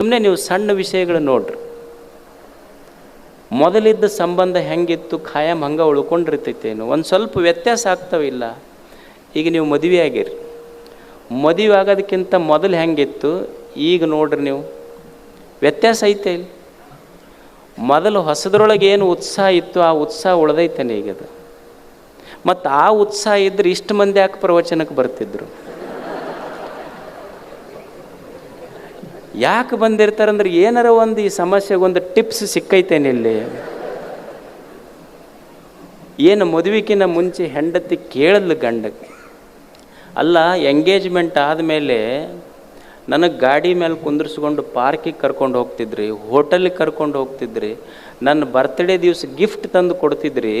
ಸುಮ್ಮನೆ ನೀವು ಸಣ್ಣ ವಿಷಯಗಳು ನೋಡ್ರಿ. ಮೊದಲಿದ್ದ ಸಂಬಂಧ ಹೆಂಗಿತ್ತು, ಖಾಯಂ ಹಂಗೆ ಉಳ್ಕೊಂಡಿರ್ತೈತೇನು, ಒಂದು ಸ್ವಲ್ಪ ವ್ಯತ್ಯಾಸ ಆಗ್ತಾವಿಲ್ಲ ಈಗ ನೀವು ಮದುವೆ ಆಗಿರಿ. ಮದುವೆ ಆಗೋದಕ್ಕಿಂತ ಮೊದಲು ಹೆಂಗಿತ್ತು, ಈಗ ನೋಡ್ರಿ ನೀವು. ವ್ಯತ್ಯಾಸ ಐತೆ ಇಲ್ಲಿ. ಮೊದಲು ಹೊಸದ್ರೊಳಗೆ ಏನು ಉತ್ಸಾಹ ಇತ್ತು, ಆ ಉತ್ಸಾಹ ಉಳ್ದೈತೇನೆ ಈಗದು ಮತ್ತು ಆ ಉತ್ಸಾಹ ಇದ್ದರೆ ಇಷ್ಟು ಮಂದಿ ಯಾಕೆ ಪ್ರವಚನಕ್ಕೆ ಬರ್ತಿದ್ರು? ಯಾಕೆ ಬಂದಿರ್ತಾರಂದ್ರೆ ಏನಾರ ಒಂದು ಈ ಸಮಸ್ಯೆಗೆ ಒಂದು ಟಿಪ್ಸ್ ಸಿಕ್ಕೈತೇನಿಲ್ಲಿ ಏನು ಮದುವೆಕಿನ ಮುಂಚೆ ಹೆಂಡತಿ ಕೇಳಲ್ಲ ಗಂಡಕ್ಕೆ ಅಲ್ಲ, ಎಂಗೇಜ್ಮೆಂಟ್ ಆದಮೇಲೆ ನನಗೆ ಗಾಡಿ ಮೇಲೆ ಕುಂದಿರ್ಸ್ಕೊಂಡು ಪಾರ್ಕಿಗೆ ಕರ್ಕೊಂಡು ಹೋಗ್ತಿದ್ರಿ, ಹೋಟೆಲಿಗೆ ಕರ್ಕೊಂಡು ಹೋಗ್ತಿದ್ರಿ ನನ್ನ ಬರ್ತ್ಡೇ ದಿವಸ ಗಿಫ್ಟ್ ತಂದು ಕೊಡ್ತಿದ್ರಿ,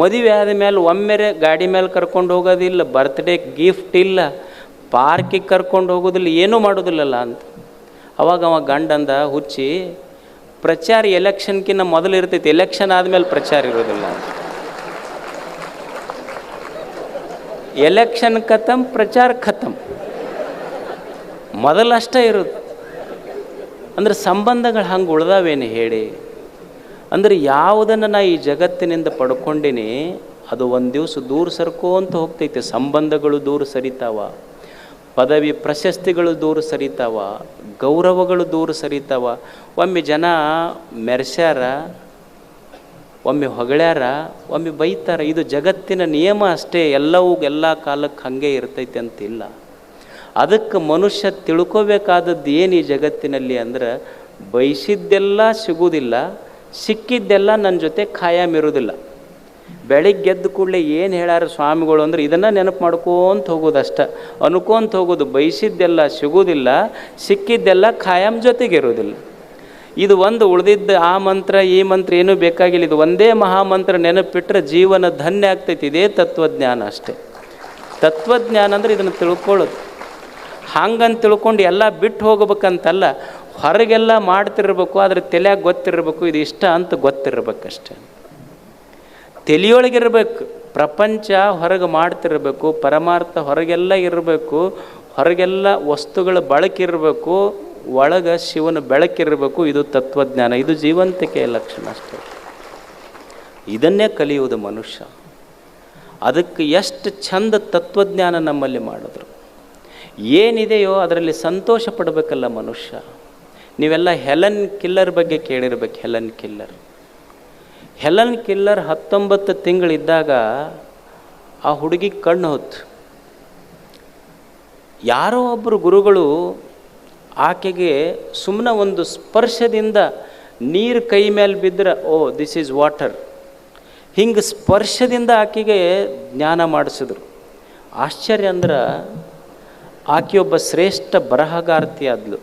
ಮದುವೆ ಆದಮೇಲೆ ಒಮ್ಮೆರೆ ಗಾಡಿ ಮೇಲೆ ಕರ್ಕೊಂಡು ಹೋಗೋದಿಲ್ಲ ಬರ್ತ್ಡೇ ಗಿಫ್ಟ್ ಇಲ್ಲ, ಪಾರ್ಕಿಗೆ ಕರ್ಕೊಂಡು ಹೋಗೋದಿಲ್ಲ, ಏನೂ ಮಾಡೋದಿಲ್ಲಲ್ಲ ಅಂತ. ಅವಾಗ ಅವ ಗಂಡಂದ ಹುಚ್ಚಿ, ಪ್ರಚಾರ ಎಲೆಕ್ಷನ್ಕಿನ್ನ ಮೊದಲು ಇರ್ತೈತಿ, ಎಲೆಕ್ಷನ್ ಆದಮೇಲೆ ಪ್ರಚಾರ ಇರೋದಿಲ್ಲ ಎಲೆಕ್ಷನ್ ಖತಮ್ ಪ್ರಚಾರ ಖತಮ್ ಮೊದಲಷ್ಟೇ ಇರೋದು ಅಂದ್ರೆ ಸಂಬಂಧಗಳು ಹಂಗೆ ಉಳ್ದಾವೇನು ಹೇಳಿ? ಅಂದ್ರೆ ಯಾವುದನ್ನು ನಾ ಈ ಜಗತ್ತಿನಿಂದ ಪಡ್ಕೊಂಡಿನಿ, ಅದು ಒಂದು ದಿವಸ ದೂರ ಸರ್ಕೋಂತ ಹೋಗ್ತೈತೆ, ಸಂಬಂಧಗಳು ದೂರ ಸರಿತಾವ. ಪದವಿ ಪ್ರಶಸ್ತಿಗಳು ದೂರು ಸರಿತಾವ, ಗೌರವಗಳು ದೂರ ಸರಿತಾವ. ಒಮ್ಮೆ ಜನ ಮೆರೆಸ್ಯಾರ, ಒಮ್ಮೆ ಹೊಗಳ್ಯಾರ, ಒಮ್ಮೆ ಬೈತಾರ, ಇದು ಜಗತ್ತಿನ ನಿಯಮ ಅಷ್ಟೇ, ಎಲ್ಲವೂ ಎಲ್ಲ ಕಾಲಕ್ಕೆ ಹಾಗೆ ಇರ್ತೈತೆ ಅಂತಿಲ್ಲ. ಅದಕ್ಕೆ ಮನುಷ್ಯ ತಿಳ್ಕೋಬೇಕಾದದ್ದು ಏನು ಈ ಜಗತ್ತಿನಲ್ಲಿ ಅಂದ್ರೆ, ಬಯಸಿದ್ದೆಲ್ಲ ಸಿಗುವುದಿಲ್ಲ, ಸಿಕ್ಕಿದ್ದೆಲ್ಲ ನನ್ನ ಜೊತೆ ಖಾಯಂ ಇರೋದಿಲ್ಲ ಬೆಳಿಗ್ಗೆ ಎದ್ದ ಕೂಡಲೇ ಏನು ಹೇಳ್ಯಾರ ಸ್ವಾಮಿಗಳು ಅಂದ್ರೆ ಇದನ್ನು ನೆನಪು ಮಾಡ್ಕೋತ ಹೋಗೋದು ಅಷ್ಟ ಅನ್ಕೊಂತ ಹೋಗೋದು, ಬಯಸಿದ್ದೆಲ್ಲ ಸಿಗೋದಿಲ್ಲ, ಸಿಕ್ಕಿದ್ದೆಲ್ಲ ಖಾಯಂ ಜೊತೆಗೆ ಇರೋದಿಲ್ಲ ಇದು ಒಂದು ಉಳಿದಿದ್ದ ಆ ಮಂತ್ರ, ಈ ಮಂತ್ರ ಏನೂ ಬೇಕಾಗಿಲ್ಲ. ಇದು ಒಂದೇ ಮಹಾಮಂತ್ರ ನೆನಪಿಟ್ರೆ ಜೀವನ ಧನ್ಯ ಆಗ್ತೈತಿ. ಇದೇ ತತ್ವಜ್ಞಾನ ಅಷ್ಟೇ. ತತ್ವಜ್ಞಾನ ಅಂದ್ರೆ ಇದನ್ನು ತಿಳ್ಕೊಳ್ಳೋದು. ಹಂಗಂತ ತಿಳ್ಕೊಂಡು ಎಲ್ಲ ಬಿಟ್ಟು ಹೋಗ್ಬೇಕಂತಲ್ಲ, ಹೊರಗೆಲ್ಲ ಮಾಡ್ತಿರ್ಬೇಕು, ಆದರೆ ತಲೆಯಾಗ ಗೊತ್ತಿರಬೇಕು, ಇದು ಇಷ್ಟ ಅಂತ ಗೊತ್ತಿರ್ಬೇಕಷ್ಟೆ. ತಲೆಯೊಳಗಿರ್ಬೇಕು ಪ್ರಪಂಚ ಹೊರಗೆ ಮಾಡ್ತಿರಬೇಕು, ಪರಮಾರ್ಥ ಹೊರಗೆಲ್ಲ ಇರಬೇಕು, ಹೊರಗೆಲ್ಲ ವಸ್ತುಗಳ ಬಳಕಿರಬೇಕು, ಒಳಗೆ ಶಿವನ ಬೆಳಕಿರಬೇಕು, ಇದು ತತ್ವಜ್ಞಾನ. ಇದು ಜೀವಂತಿಕೆಯ ಲಕ್ಷಣ ಅಷ್ಟೇ. ಇದನ್ನೇ ಕಲಿಯುವುದು ಮನುಷ್ಯ. ಅದಕ್ಕೆ ಎಷ್ಟು ಚಂದ ತತ್ವಜ್ಞಾನ ನಮ್ಮಲ್ಲಿ ಮಾಡಿದ್ರು. ಏನಿದೆಯೋ ಅದರಲ್ಲಿ ಸಂತೋಷ ಪಡಬೇಕಲ್ಲ ಮನುಷ್ಯ. ನೀವೆಲ್ಲ ಹೆಲನ್ ಕಿಲ್ಲರ್ ಬಗ್ಗೆ ಕೇಳಿರ್ಬೇಕು, ಹೆಲನ್ ಕಿಲ್ಲರ್. ಹೆಲನ್ ಕಿಲ್ಲರ್ ಹತ್ತೊಂಬತ್ತು ತಿಂಗಳಿದ್ದಾಗ ಆ ಹುಡುಗಿ ಕಣ್ಣು ಹೊತ್ತು. ಯಾರೋ ಒಬ್ಬರು ಗುರುಗಳು ಆಕೆಗೆ ಸುಮ್ಮನೆ ಒಂದು ಸ್ಪರ್ಶದಿಂದ ನೀರು ಕೈ ಮೇಲೆ ಬಿದ್ದರೆ ಓ ದಿಸ್ ಈಸ್ ವಾಟರ್ ಹಿಂಗೆ ಸ್ಪರ್ಶದಿಂದ ಆಕೆಗೆ ಜ್ಞಾನ ಮಾಡಿಸಿದ್ರು. ಆಶ್ಚರ್ಯ ಅಂದ್ರೆ ಆಕೆಯೊಬ್ಬ ಶ್ರೇಷ್ಠ ಬರಹಗಾರ್ತಿ ಆದ್ಲು,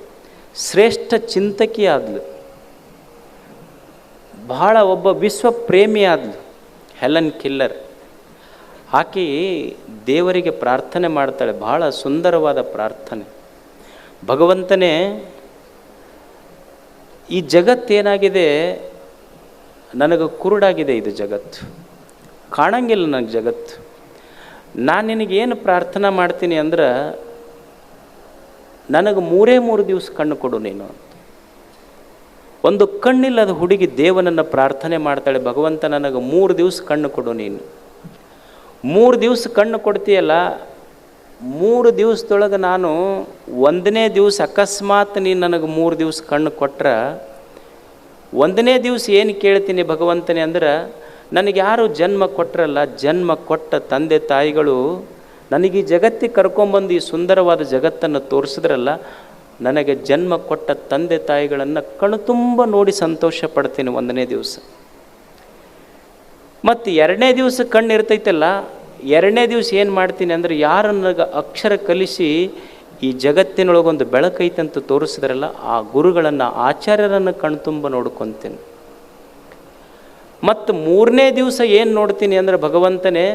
ಶ್ರೇಷ್ಠ ಚಿಂತಕಿ ಆದ್ಲು. ಬಹಳ ಒಬ್ಬ ವಿಶ್ವ ಪ್ರೇಮಿ ಆದ್ಲು ಹೆಲನ್ ಕಿಲ್ಲರ್. ಆಕೆ ದೇವರಿಗೆ ಪ್ರಾರ್ಥನೆ ಮಾಡ್ತಾಳೆ, ಬಹಳ ಸುಂದರವಾದ ಪ್ರಾರ್ಥನೆ. ಭಗವಂತನೇ, ಈ ಜಗತ್ತೇನಾಗಿದೆ ನನಗೆ ಕುರುಡಾಗಿದೆ ಇದು ಜಗತ್ತು. ಕಾಣಂಗಿಲ್ಲ ನನಗೆ ಜಗತ್ತು. ನಾನು ನಿನಗೇನು ಪ್ರಾರ್ಥನೆ ಮಾಡ್ತೀನಿ ಅಂದ್ರೆ, ನನಗೆ ಮೂರೇ ಮೂರು ದಿವಸ ಕಣ್ಣು ಕೊಡು ನೀನು ಒಂದು ಕಣ್ಣಿಲ್ಲದ ಹುಡುಗಿ ದೇವನನ್ನು ಪ್ರಾರ್ಥನೆ ಮಾಡ್ತಾಳೆ, ಭಗವಂತ, ನನಗೆ ಮೂರು ದಿವಸ ಕಣ್ಣು ಕೊಡು ನೀನು. ಮೂರು ದಿವಸ ಕಣ್ಣು ಕೊಡ್ತೀಯಲ್ಲ, ಮೂರು ದಿವಸದೊಳಗೆ ನಾನು ಒಂದನೇ ದಿವಸ ಅಕಸ್ಮಾತ್ ನೀನು ನನಗೆ ಮೂರು ದಿವಸ ಕಣ್ಣು ಕೊಟ್ರೆ, ಒಂದನೇ ದಿವಸ ಏನು ಕೇಳ್ತೀನಿ ಭಗವಂತನೇ ಅಂದ್ರೆ, ನನಗೆ ಯಾರು ಜನ್ಮ ಕೊಟ್ಟರಲ್ಲ ಜನ್ಮ ಕೊಟ್ಟ ತಂದೆ ತಾಯಿಗಳು ನನಗೆ ಈ ಜಗತ್ತಿಗೆ ಕರ್ಕೊಂಬಂದು ಈ ಸುಂದರವಾದ ಜಗತ್ತನ್ನು ತೋರಿಸಿದ್ರಲ್ಲ ನನಗೆ ಜನ್ಮ ಕೊಟ್ಟ ತಂದೆ ತಾಯಿಗಳನ್ನು ಕಣ್ಣು ತುಂಬ ನೋಡಿ ಸಂತೋಷ ಪಡ್ತೀನಿ ಒಂದನೇ ದಿವಸ. ಮತ್ತು ಎರಡನೇ ದಿವಸ ಕಣ್ಣು ಇರ್ತೈತಲ್ಲ, ಎರಡನೇ ದಿವಸ ಏನು ಮಾಡ್ತೀನಿ ಅಂದರೆ ಯಾರು ನನಗೆ ಅಕ್ಷರ ಕಲಿಸಿ ಈ ಜಗತ್ತಿನೊಳಗೊಂದು ಬೆಳಕೈತಂತ ತೋರಿಸಿದ್ರಲ್ಲ, ಆ ಗುರುಗಳನ್ನು, ಆಚಾರ್ಯರನ್ನು ಕಣ್ತುಂಬ ನೋಡ್ಕೊತೀನಿ. ಮತ್ತು ಮೂರನೇ ದಿವಸ ಏನು ನೋಡ್ತೀನಿ ಅಂದರೆ ಭಗವಂತನೇ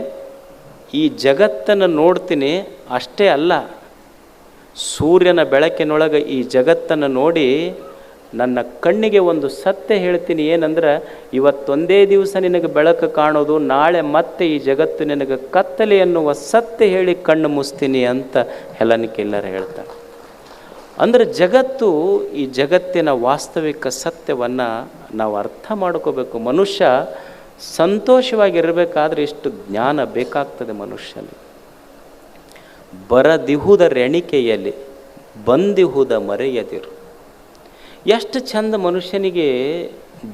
ಈ ಜಗತ್ತನ್ನು ನೋಡ್ತೀನಿ, ಅಷ್ಟೇ ಅಲ್ಲ ಸೂರ್ಯನ ಬೆಳಕಿನೊಳಗೆ ಈ ಜಗತ್ತನ್ನು ನೋಡಿ ನನ್ನ ಕಣ್ಣಿಗೆ ಒಂದು ಸತ್ಯ ಹೇಳ್ತೀನಿ ಏನಂದ್ರೆ, ಇವತ್ತೊಂದೇ ದಿವಸ ನಿನಗೆ ಬೆಳಕು ಕಾಣೋದು, ನಾಳೆ ಮತ್ತೆ ಈ ಜಗತ್ತು ನಿನಗೆ ಕತ್ತಲೆ ಎನ್ನುವ ಸತ್ಯ ಹೇಳಿ ಕಣ್ಣು ಮುಸ್ತೀನಿ ಅಂತ ಹೆಲನ್ ಕಿಲ್ಲರ್ ಹೇಳ್ತಾರೆ. ಅಂದರೆ ಜಗತ್ತು ಈ ಜಗತ್ತಿನ ವಾಸ್ತವಿಕ ಸತ್ಯವನ್ನು ನಾವು ಅರ್ಥ ಮಾಡ್ಕೋಬೇಕು. ಮನುಷ್ಯ ಸಂತೋಷವಾಗಿರಬೇಕಾದ್ರೆ ಇಷ್ಟು ಜ್ಞಾನ ಬೇಕಾಗ್ತದೆ ಮನುಷ್ಯನಿಗೆ. ಬರದಿಹುದ ರೆಣಿಕೆಯಲ್ಲಿ ಬಂದಿಹುದ ಮರೆಯದಿರು. ಎಷ್ಟು ಚಂದ ಮನುಷ್ಯನಿಗೆ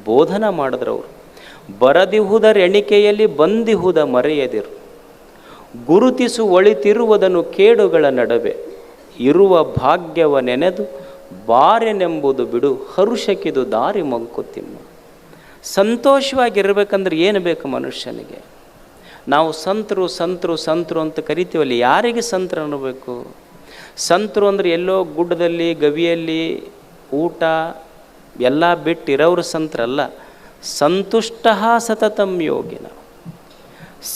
ಬೋಧನ ಮಾಡಿದ್ರು ಅವರು. ಬರದಿಹುದರೆಣಿಕೆಯಲ್ಲಿ ಬಂದಿಹುದ ಮರೆಯದಿರು. ಗುರುತಿಸು ಒಳಿತಿರುವುದನ್ನು ಕೇಡುಗಳ ನಡುವೆ ಇರುವ ಭಾಗ್ಯವ ನೆನೆದು ಬಾರೆನೆಂಬುದು ಬಿಡು, ಹರುಷಕಿದು ದಾರಿ ಮಂಕುತಿಮ್ಮ ಸಂತೋಷವಾಗಿರ್ಬೇಕಂದ್ರೆ ಏನು ಬೇಕು ಮನುಷ್ಯನಿಗೆ? ನಾವು ಸಂತರು ಸಂತರು ಸಂತರು ಅಂತ ಕರಿತೀವಲ್ಲಿ, ಯಾರಿಗೆ ಸಂತರು ಅನ್ನಬೇಕು? ಸಂತರು ಅಂದರೆ ಎಲ್ಲೋ ಗುಡ್ಡದಲ್ಲಿ, ಗವಿಯಲ್ಲಿ, ಊಟ, ಎಲ್ಲ ಬಿಟ್ಟಿರೋರು ಸಂತರಲ್ಲ. ಸಂತುಷ್ಟ ಸತತಂ ಯೋಗಿನ.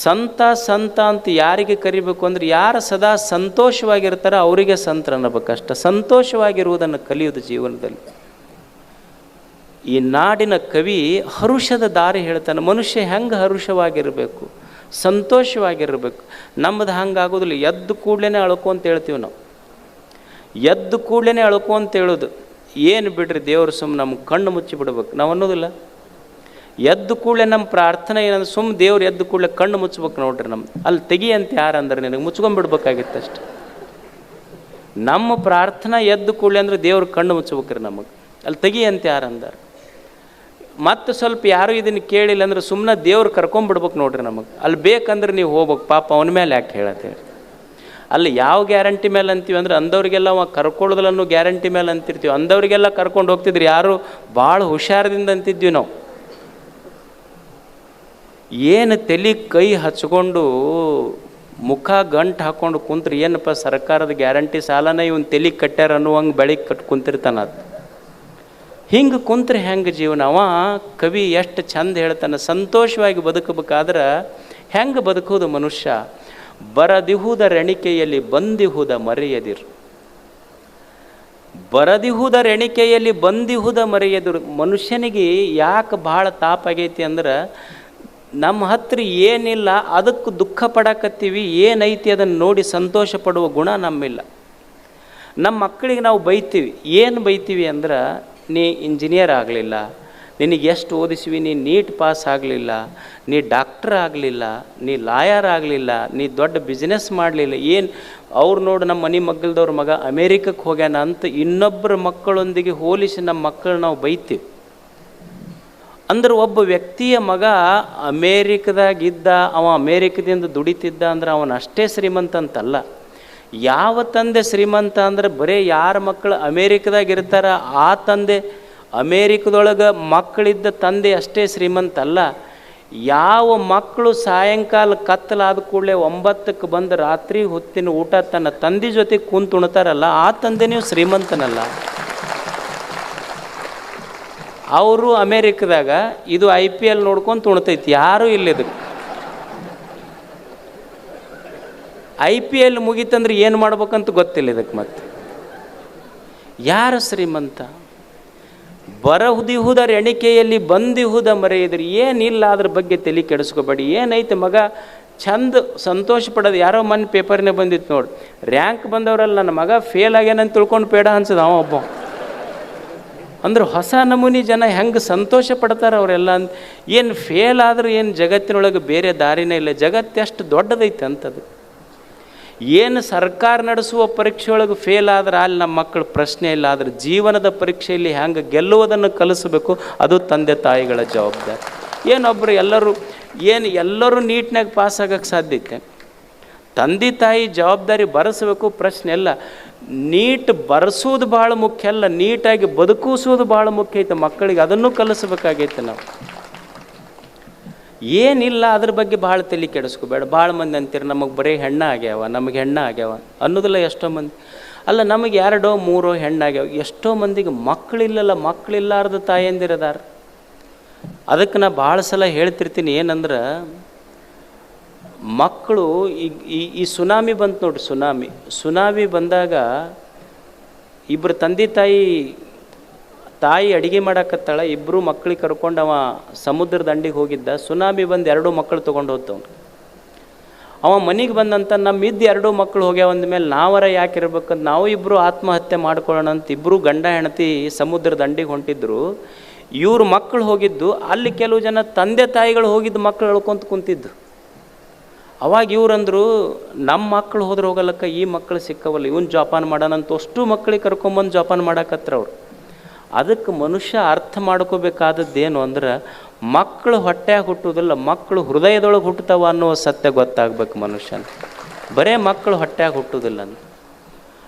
ಸಂತ ಸಂತ ಅಂತ ಯಾರಿಗೆ ಕರಿಬೇಕು ಅಂದರೆ ಯಾರು ಸದಾ ಸಂತೋಷವಾಗಿರ್ತಾರೋ ಅವರಿಗೆ ಸಂತರ ಅನ್ನಬೇಕಷ್ಟ ಸಂತೋಷವಾಗಿರುವುದನ್ನು ಕಲಿಯೋದು ಜೀವನದಲ್ಲಿ. ಈ ನಾಡಿನ ಕವಿ ಹರುಷದ ದಾರಿ ಹೇಳ್ತಾನೆ, ಮನುಷ್ಯ ಹೆಂಗೆ ಹರುಷವಾಗಿರಬೇಕು? ಸಂತೋಷವಾಗಿರಬೇಕು. ನಮ್ಮದು ಹಂಗಾಗೋದಿಲ್ಲ. ಎದ್ದು ಕೂಡಲೇ ಅಳ್ಕೊ ಅಂತ ಹೇಳ್ತೀವಿ ನಾವು. ಎದ್ದು ಕೂಡಲೇ ಅಳ್ಕೊ ಅಂತ ಹೇಳೋದು. ಏನು ಬಿಡ್ರಿ ದೇವರು ಸುಮ್ಮನೆ ನಮ್ಮ ಕಣ್ಣು ಮುಚ್ಚಿ ಬಿಡ್ಬೇಕು. ನಾವು ಅನ್ನೋದಿಲ್ಲ. ಎದ್ದು ಕೂಡಲೇ ನಮ್ಮ ಪ್ರಾರ್ಥನೆ ಏನಂದ್ರೆ ಸುಮ್ಮ ದೇವ್ರು ಎದ್ದು ಕೂಡಲೇ ಕಣ್ಣು ಮುಚ್ಬೇಕು ನೋಡ್ರಿ ನಮ್ಮ ಅಲ್ಲಿ ತೆಗಿ ಅಂತ ಯಾರು ಅಂದ್ರೆ ನಿನಗೆ ಮುಚ್ಕೊಂಡ್ಬಿಡ್ಬೇಕಾಗಿತ್ತು ಅಷ್ಟೆ. ನಮ್ಮ ಪ್ರಾರ್ಥನೆ ಎದ್ದು ಕೂಡಲೇ ಅಂದ್ರೆ ದೇವ್ರ ಕಣ್ಣು ಮುಚ್ಚಬೇಕ್ರಿ ನಮಗೆ. ಅಲ್ಲಿ ತೆಗಿ ಅಂತ ಯಾರು ಅಂದಾರ? ಮತ್ತು ಸ್ವಲ್ಪ ಯಾರು ಇದನ್ನು ಕೇಳಿಲ್ಲ ಅಂದ್ರೆ ಸುಮ್ಮನೆ ದೇವ್ರು ಕರ್ಕೊಂಬಿಡ್ಬೇಕು ನೋಡ್ರಿ ನಮಗೆ. ಅಲ್ಲಿ ಬೇಕಂದ್ರೆ ನೀವು ಹೋಗ್ಬೇಕು. ಪಾಪ ಅವನ ಮೇಲೆ ಯಾಕೆ ಹೇಳತ್ತೆ ಅಲ್ಲಿ ಯಾವ ಗ್ಯಾರಂಟಿ ಮೇಲೆ ಅಂತೀವಿ ಅಂದ್ರೆ ಅಂದವರಿಗೆಲ್ಲ ಅವ ಕರ್ಕೊಳ್ಳೋದಿಲ್ಲ ಗ್ಯಾರಂಟಿ ಮೇಲೆ ಅಂತಿರ್ತೀವಿ. ಅಂದವರಿಗೆಲ್ಲ ಕರ್ಕೊಂಡು ಹೋಗ್ತಿದ್ರು ಯಾರು ಭಾಳ ಹುಷಾರದಿಂದ ಅಂತಿದ್ವಿ ನಾವು. ಏನು ತಲೆ ಕೈ ಹಚ್ಕೊಂಡು ಮುಖ ಗಂಟು ಹಾಕ್ಕೊಂಡು ಕುಂತ್ರೆ ಏನಪ್ಪ ಸರ್ಕಾರದ ಗ್ಯಾರಂಟಿ ಸಾಲನ ಇವನ್ ತಲೆ ಕಟ್ಟ್ಯಾರ ಅನ್ನುವಂಗೆ ಬೆಳಿಗ್ಗೆ ಕಟ್ ಕುಂತಿರ್ತಾನ ಅದು. ಹಿಂಗೆ ಕುಂತ್ರೆ ಹೆಂಗೆ ಜೀವನ? ಅವ ಕವಿ ಎಷ್ಟು ಚಂದ ಹೇಳ್ತಾನೆ, ಸಂತೋಷವಾಗಿ ಬದುಕಬೇಕಾದ್ರೆ ಹೆಂಗೆ ಬದುಕೋದು ಮನುಷ್ಯ? ಬರದಿಹುದ ರೆಣಿಕೆಯಲ್ಲಿ ಬಂದಿಹುದ ಮರೆಯದಿರು. ಬರದಿಹುದ ರೆಣಿಕೆಯಲ್ಲಿ ಬಂದಿಹುದ ಮರೆಯದಿರು. ಮನುಷ್ಯನಿಗೆ ಯಾಕೆ ಭಾಳ ತಾಪಾಗೈತಿ ಅಂದ್ರೆ ನಮ್ಮ ಹತ್ರ ಏನಿಲ್ಲ ಅದಕ್ಕೆ ದುಃಖ ಪಡಕತ್ತೀವಿ, ಏನೈತಿ ಅದನ್ನು ನೋಡಿ ಸಂತೋಷ ಪಡುವ ಗುಣ ನಮ್ಮಿಲ್ಲ. ನಮ್ಮ ಮಕ್ಕಳಿಗೆ ನಾವು ಬೈತೀವಿ. ಏನು ಬೈತೀವಿ ಅಂದ್ರೆ ನೀ ಇಂಜಿನಿಯರ್ ಆಗಲಿಲ್ಲ, ನಿನಗೆ ಎಷ್ಟು ಓದಿಸಿವಿ, ನೀ ನೀಟ್ ಪಾಸ್ ಆಗಲಿಲ್ಲ, ನೀ ಡಾಕ್ಟ್ರ್ ಆಗಲಿಲ್ಲ, ನೀ ಲಾಯರ್ ಆಗಲಿಲ್ಲ, ನೀ ದೊಡ್ಡ ಬಿಸ್ನೆಸ್ ಮಾಡಲಿಲ್ಲ, ಏನು ಅವ್ರು ನೋಡು ನಮ್ಮ ಮನೆ ಮಗ್ಗಲ್ದವ್ರ ಮಗ ಅಮೇರಿಕಕ್ಕೆ ಹೋಗ್ಯಾನ ಅಂತ ಇನ್ನೊಬ್ಬರ ಮಕ್ಕಳೊಂದಿಗೆ ಹೋಲಿಸಿ ನಮ್ಮ ಮಕ್ಕಳು ನಾವು ಬೈತೀವಿ. ಅಂದ್ರೆ ಒಬ್ಬ ವ್ಯಕ್ತಿಯ ಮಗ ಅಮೇರಿಕದಾಗಿದ್ದ ಅವ ಅಮೇರಿಕದಿಂದ ದುಡಿತಿದ್ದ ಅಂದ್ರೆ ಅವನ ಅಷ್ಟೇ ಶ್ರೀಮಂತ ಅಂತಲ್ಲ ಯಾವ ತಂದೆ ಶ್ರೀಮಂತ ಅಂದ್ರೆ ಬರೀ ಯಾರ ಮಕ್ಕಳು ಅಮೇರಿಕದಾಗ ಇರ್ತಾರ ಆ ತಂದೆ ಅಮೇರಿಕದೊಳಗೆ ಮಕ್ಕಳಿದ್ದ ತಂದೆ ಅಷ್ಟೇ ಶ್ರೀಮಂತ ಅಲ್ಲ. ಯಾವ ಮಕ್ಕಳು ಸಾಯಂಕಾಲ ಕತ್ತಲಾದ ಕೂಡಲೇ ಒಂಬತ್ತಕ್ಕೆ ಬಂದು ರಾತ್ರಿ ಹೊತ್ತಿನ ಊಟ ತನ್ನ ತಂದೆ ಜೊತೆ ಕುಂತು ಉಣ್ತಾರಲ್ಲ ಆ ತಂದೆನೂ ಶ್ರೀಮಂತನಲ್ಲ. ಅವರು ಅಮೇರಿಕದಾಗ, ಇದು ಐ ಪಿ ಎಲ್ ನೋಡ್ಕೊಂಡು ತುಣ್ತೈತಿ ಯಾರೂ ಇಲ್ಲ ಇದಕ್ಕೆ ಐ ಪಿ ಎಲ್ ಮುಗೀತಂದ್ರೆ ಏನು ಮಾಡ್ಬೇಕಂತ ಗೊತ್ತಿಲ್ಲ ಇದಕ್ಕೆ ಮತ್ತೆ. ಯಾರು ಶ್ರೀಮಂತ? ಬರಹುದಿಹುದರ ಎಣಿಕೆಯಲ್ಲಿ ಬಂದಿಹುದ ಮರೆಯಿದ್ರಿ ಏನಿಲ್ಲ ಅದ್ರ ಬಗ್ಗೆ ತಲೆ ಕೆಡಿಸ್ಕೋಬೇಡಿ. ಏನೈತೆ ಮಗ? ಚಂದ ಸಂತೋಷ ಪಡೋದು ಯಾರೋ ಮನ್ ಪೇಪರ್ನೇ ಬಂದಿತ್ತು ನೋಡಿ. ರ್ಯಾಂಕ್ ಬಂದವರಲ್ಲ ನನ್ನ ಮಗ, ಫೇಲ್ ಆಗ್ಯಾನಂತ ತಿಳ್ಕೊಂಡು ಬೇಡ ಅನ್ಸದ ಅವ ಒಬ್ಬ. ಅಂದ್ರೆ ಹೊಸ ನಮೂನಿ ಜನ ಹೆಂಗೆ ಸಂತೋಷ ಪಡ್ತಾರೆ ಅವರೆಲ್ಲ ಏನು ಫೇಲ್ ಆದ್ರೆ ಏನು ಜಗತ್ತಿನೊಳಗೆ ಬೇರೆ ದಾರಿನೇ ಇಲ್ಲ. ಜಗತ್ತು ಎಷ್ಟು ದೊಡ್ಡದೈತೆ ಅಂತದು. ಏನು ಸರ್ಕಾರ ನಡೆಸುವ ಪರೀಕ್ಷೆಯೊಳಗೆ ಫೇಲ್ ಆದ್ರೆ ಅಲ್ಲಿ ನಮ್ಮ ಮಕ್ಕಳು ಪ್ರಶ್ನೆ ಇಲ್ಲ, ಆದ್ರೆ ಜೀವನದ ಪರೀಕ್ಷೆಯಲ್ಲಿ ಹ್ಯಾಂಗೆ ಗೆಲ್ಲುವುದನ್ನು ಕಲಿಸಬೇಕು, ಅದು ತಂದೆ ತಾಯಿಗಳ ಜವಾಬ್ದಾರಿ. ಏನೊಬ್ಬರು ಎಲ್ಲರೂ, ಏನು ಎಲ್ಲರೂ ನೀಟ್ನಾಗ ಪಾಸ್ ಆಗೋಕೆ ಸಾಧ್ಯತೆ ತಂದೆ ತಾಯಿ ಜವಾಬ್ದಾರಿ ಬರೆಸಬೇಕು ಪ್ರಶ್ನೆ ಇಲ್ಲ. ನೀಟ್ ಬರೆಸೋದು ಭಾಳ ಮುಖ್ಯ ಅಲ್ಲ, ನೀಟಾಗಿ ಬದುಕಿಸೋದು ಭಾಳ ಮುಖ್ಯ ಐತೆ ಮಕ್ಕಳಿಗೆ, ಅದನ್ನು ಕಲಿಸ್ಬೇಕಾಗೈತೆ ನಾವು. ಏನಿಲ್ಲ ಅದ್ರ ಬಗ್ಗೆ ಭಾಳ ತಲೆ ಕೆಡಿಸ್ಕೋಬೇಡ. ಭಾಳ ಮಂದಿ ಅಂತೀರಿ, ನಮಗೆ ಬರೀ ಹೆಣ್ಣ ಆಗ್ಯಾವ, ನಮಗೆ ಹೆಣ್ಣ ಆಗ್ಯಾವ ಅನ್ನೋದಿಲ್ಲ ಎಷ್ಟೋ ಮಂದಿ. ಅಲ್ಲ, ನಮಗೆ ಎರಡೋ ಮೂರೋ ಹೆಣ್ಣಾಗ್ಯಾವ ಎಷ್ಟೋ ಮಂದಿಗೆ ಮಕ್ಕಳಿಲ್ಲಲ್ಲ ಮಕ್ಕಳಿಲ್ಲಾರ್ದ ತಾಯಂದಿರದಾರ. ಅದಕ್ಕೆ ನಾ ಭಾಳ ಸಲ ಹೇಳ್ತಿರ್ತೀನಿ ಏನಂದ್ರೆ, ಮಕ್ಕಳು ಈ ಈ ಸುನಾಮಿ ಬಂತು ನೋಡ್ರಿ ಸುನಾಮಿ. ಸುನಾಮಿ ಬಂದಾಗ ಇಬ್ಬರು ತಂದೆ ತಾಯಿ ತಾಯಿ ಅಡಿಗೆ ಮಾಡಕತ್ತಾಳ ಇಬ್ಬರು ಮಕ್ಕಳಿಗೆ ಕರ್ಕೊಂಡು ಅವ ಸಮುದ್ರ ದಂಡಿಗೆ ಹೋಗಿದ್ದ, ಸುನಾಮಿ ಬಂದು ಎರಡು ಮಕ್ಕಳು ತೊಗೊಂಡು ಹೋಗ್ತವ್ನು. ಅವ ಮನೆಗೆ ಬಂದಂತ ನಮ್ಮ ಇದ್ದು ಎರಡೂ ಮಕ್ಕಳು ಹೋಗ್ಯಾವ ಅಂದಮೇಲೆ ನಾವರ ಯಾಕೆ ಇರ್ಬೇಕಂತ ನಾವು ಇಬ್ಬರು ಆತ್ಮಹತ್ಯೆ ಮಾಡ್ಕೊಳ್ಳೋಣ ಅಂತ ಇಬ್ಬರು ಗಂಡ ಹೆಂಡತಿ ಸಮುದ್ರ ದಂಡಿಗೆ ಹೊಂಟಿದ್ರು. ಇವ್ರ ಮಕ್ಕಳು ಹೋಗಿದ್ದು, ಅಲ್ಲಿ ಕೆಲವು ಜನ ತಂದೆ ತಾಯಿಗಳು ಹೋಗಿದ್ದು ಮಕ್ಕಳು ಹೇಳ್ಕೊಂತ ಕುಂತಿದ್ದು. ಅವಾಗ ಇವ್ರಂದ್ರು ನಮ್ಮ ಮಕ್ಕಳು ಹೋದ್ರೆ ಹೋಗಲಕ್ಕ, ಈ ಮಕ್ಕಳು ಸಿಕ್ಕವಲ್ಲ, ಇವನ್ ಜೋಪಾನ ಮಾಡೋಣಂತ, ಅಷ್ಟು ಮಕ್ಕಳಿಗೆ ಕರ್ಕೊಂಬಂದು ಜೋಪಾನ ಮಾಡಾಕತ್ರ ಅವ್ರು. ಅದಕ್ಕೆ ಮನುಷ್ಯ ಅರ್ಥ ಮಾಡ್ಕೋಬೇಕಾದದ್ದೇನು ಅಂದ್ರೆ ಮಕ್ಕಳು ಹೊಟ್ಟೆಯಾಗ ಹುಟ್ಟುವುದಿಲ್ಲ, ಮಕ್ಕಳು ಹೃದಯದೊಳಗೆ ಹುಟ್ಟುತ್ತವ ಅನ್ನೋ ಸತ್ಯ ಗೊತ್ತಾಗ್ಬೇಕು ಮನುಷ್ಯನ. ಬರೇ ಮಕ್ಕಳು ಹೊಟ್ಟೆಯಾಗ ಹುಟ್ಟುವುದಿಲ್ಲ ಅಂತ.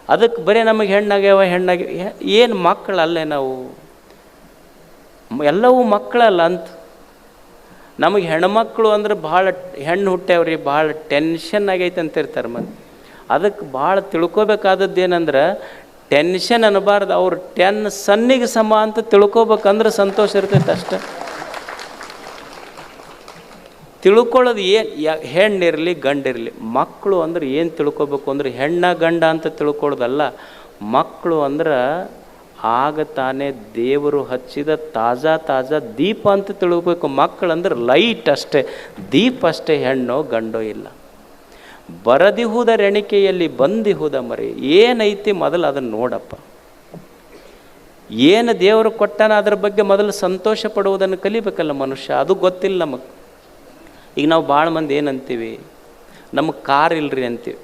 ಅದಕ್ಕೆ ಬರೀ ನಮಗೆ ಹೆಣ್ಣಾಗ್ಯಾವ ಹೆಣ್ಣಾಗ್ಯ ಏನು ಮಕ್ಕಳಲ್ಲೇ ನಾವು? ಎಲ್ಲವೂ ಮಕ್ಕಳಲ್ಲ ಅಂತ. ನಮಗೆ ಹೆಣ್ಮಕ್ಳು ಅಂದ್ರೆ ಭಾಳ ಹೆಣ್ಣು ಹುಟ್ಟ್ಯಾವ್ರಿ ಭಾಳ ಟೆನ್ಷನ್ ಆಗೈತೆ ಅಂತಿರ್ತಾರೆ ಮತ್ತೆ ಅದಕ್ಕೆ ಭಾಳ ತಿಳ್ಕೊಬೇಕಾದದ್ದು ಏನಂದ್ರೆ ಟೆನ್ಷನ್ ಅನ್ನಬಾರ್ದು. ಅವ್ರು ಟೆನ್ ಸನ್ನಿಗೆ ಸಮ ಅಂತ ತಿಳ್ಕೊಬೇಕಂದ್ರೆ ಸಂತೋಷ ಇರ್ತೈತೆ ಅಷ್ಟೆ. ತಿಳ್ಕೊಳ್ಳೋದು ಏನು ಹೆಣ್ಣಿರಲಿ, ಗಂಡಿರಲಿ ಮಕ್ಕಳು ಅಂದ್ರೆ ಏನು ತಿಳ್ಕೊಬೇಕು ಅಂದ್ರೆ ಹೆಣ್ಣ, ಗಂಡ ಅಂತ ತಿಳ್ಕೊಳ್ಳೋದಲ್ಲ. ಮಕ್ಕಳು ಅಂದ್ರೆ ಆಗ ತಾನೇ ದೇವರು ಹಚ್ಚಿದ ತಾಜಾ ತಾಜಾ ದೀಪ ಅಂತ ತಿಳ್ಕೊಬೇಕು. ಮಕ್ಕಳು ಅಂದ್ರೆ ಲೈಟ್ ಅಷ್ಟೇ. ದೀಪ ಅಷ್ಟೇ ಹೆಣ್ಣೋ, ಗಂಡೋ ಇಲ್ಲ. ಬರದಿಹುದ ರೆಣಿಕೆಯಲ್ಲಿ ಬಂದಿಹುದ ಮರಿ, ಏನೈತಿ ಮೊದಲು ಅದನ್ನು ನೋಡಪ್ಪ. ಏನು ದೇವರು ಕೊಟ್ಟನ ಅದ್ರ ಬಗ್ಗೆ ಮೊದಲು ಸಂತೋಷ ಪಡುವುದನ್ನು ಕಲಿಬೇಕಲ್ಲ ಮನುಷ್ಯ, ಅದು ಗೊತ್ತಿಲ್ಲ ನಮಗೆ. ಈಗ ನಾವು ಭಾಳ ಮಂದಿ ಏನಂತೀವಿ, ನಮಗೆ ಕಾರ್ ಇಲ್ರಿ ಅಂತೀವಿ.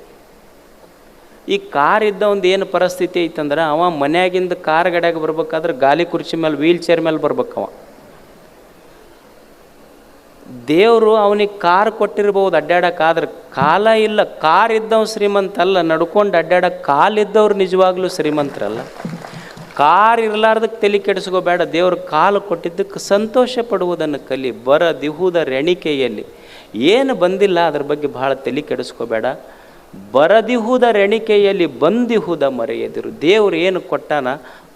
ಈ ಕಾರ್ ಇದ್ದ ಒಂದು ಏನು ಪರಿಸ್ಥಿತಿ ಐತಂದ್ರೆ, ಅವ ಮನ್ಯಾಗಿಂದ ಕಾರ್ ಗಡ್ಯಾಗ ಬರ್ಬೇಕಾದ್ರೆ ಗಾಲಿ ಕುರ್ಚಿ ಮೇಲೆ ವೀಲ್ ಚೇರ್ ಮೇಲೆ ಬರ್ಬೇಕವ. ದೇವರು ಅವನಿಗೆ ಕಾರ್ ಕೊಟ್ಟಿರ್ಬೋದು ಅಡ್ಡಾಡಕ್ಕಾದ್ರೆ ಕಾಲ ಇಲ್ಲ. ಕಾರ್ ಇದ್ದವ್ ಶ್ರೀಮಂತ ಅಲ್ಲ. ನಡ್ಕೊಂಡು ಅಡ್ಡಾಡಕ್ಕೆ ಕಾಲಿದ್ದವ್ರು ನಿಜವಾಗ್ಲೂ ಶ್ರೀಮಂತರಲ್ಲ ಕಾರ್ ಇರಲಾರ್ದಕ್ಕೆ ತಲೆ ಕೆಡಿಸ್ಕೋಬೇಡ ದೇವ್ರ ಕಾಲು ಕೊಟ್ಟಿದ್ದಕ್ಕೆ ಸಂತೋಷ ಪಡುವುದನ್ನು ಕಲಿ. ಬರ ದಿಹುದ ರೆಣಿಕೆಯಲ್ಲಿ. ಏನು ಬಂದಿಲ್ಲ, ಅದ್ರ ಬಗ್ಗೆ ಭಾಳ ತಲೆ ಕೆಡಿಸ್ಕೋಬೇಡ ಬರದಿಹುದ ರೆಣಿಕೆಯಲ್ಲಿ ಬಂದಿಹುದ ಮರೆಯದಿರು ದೇವರು ಏನು ಕೊಟ್ಟಾನ,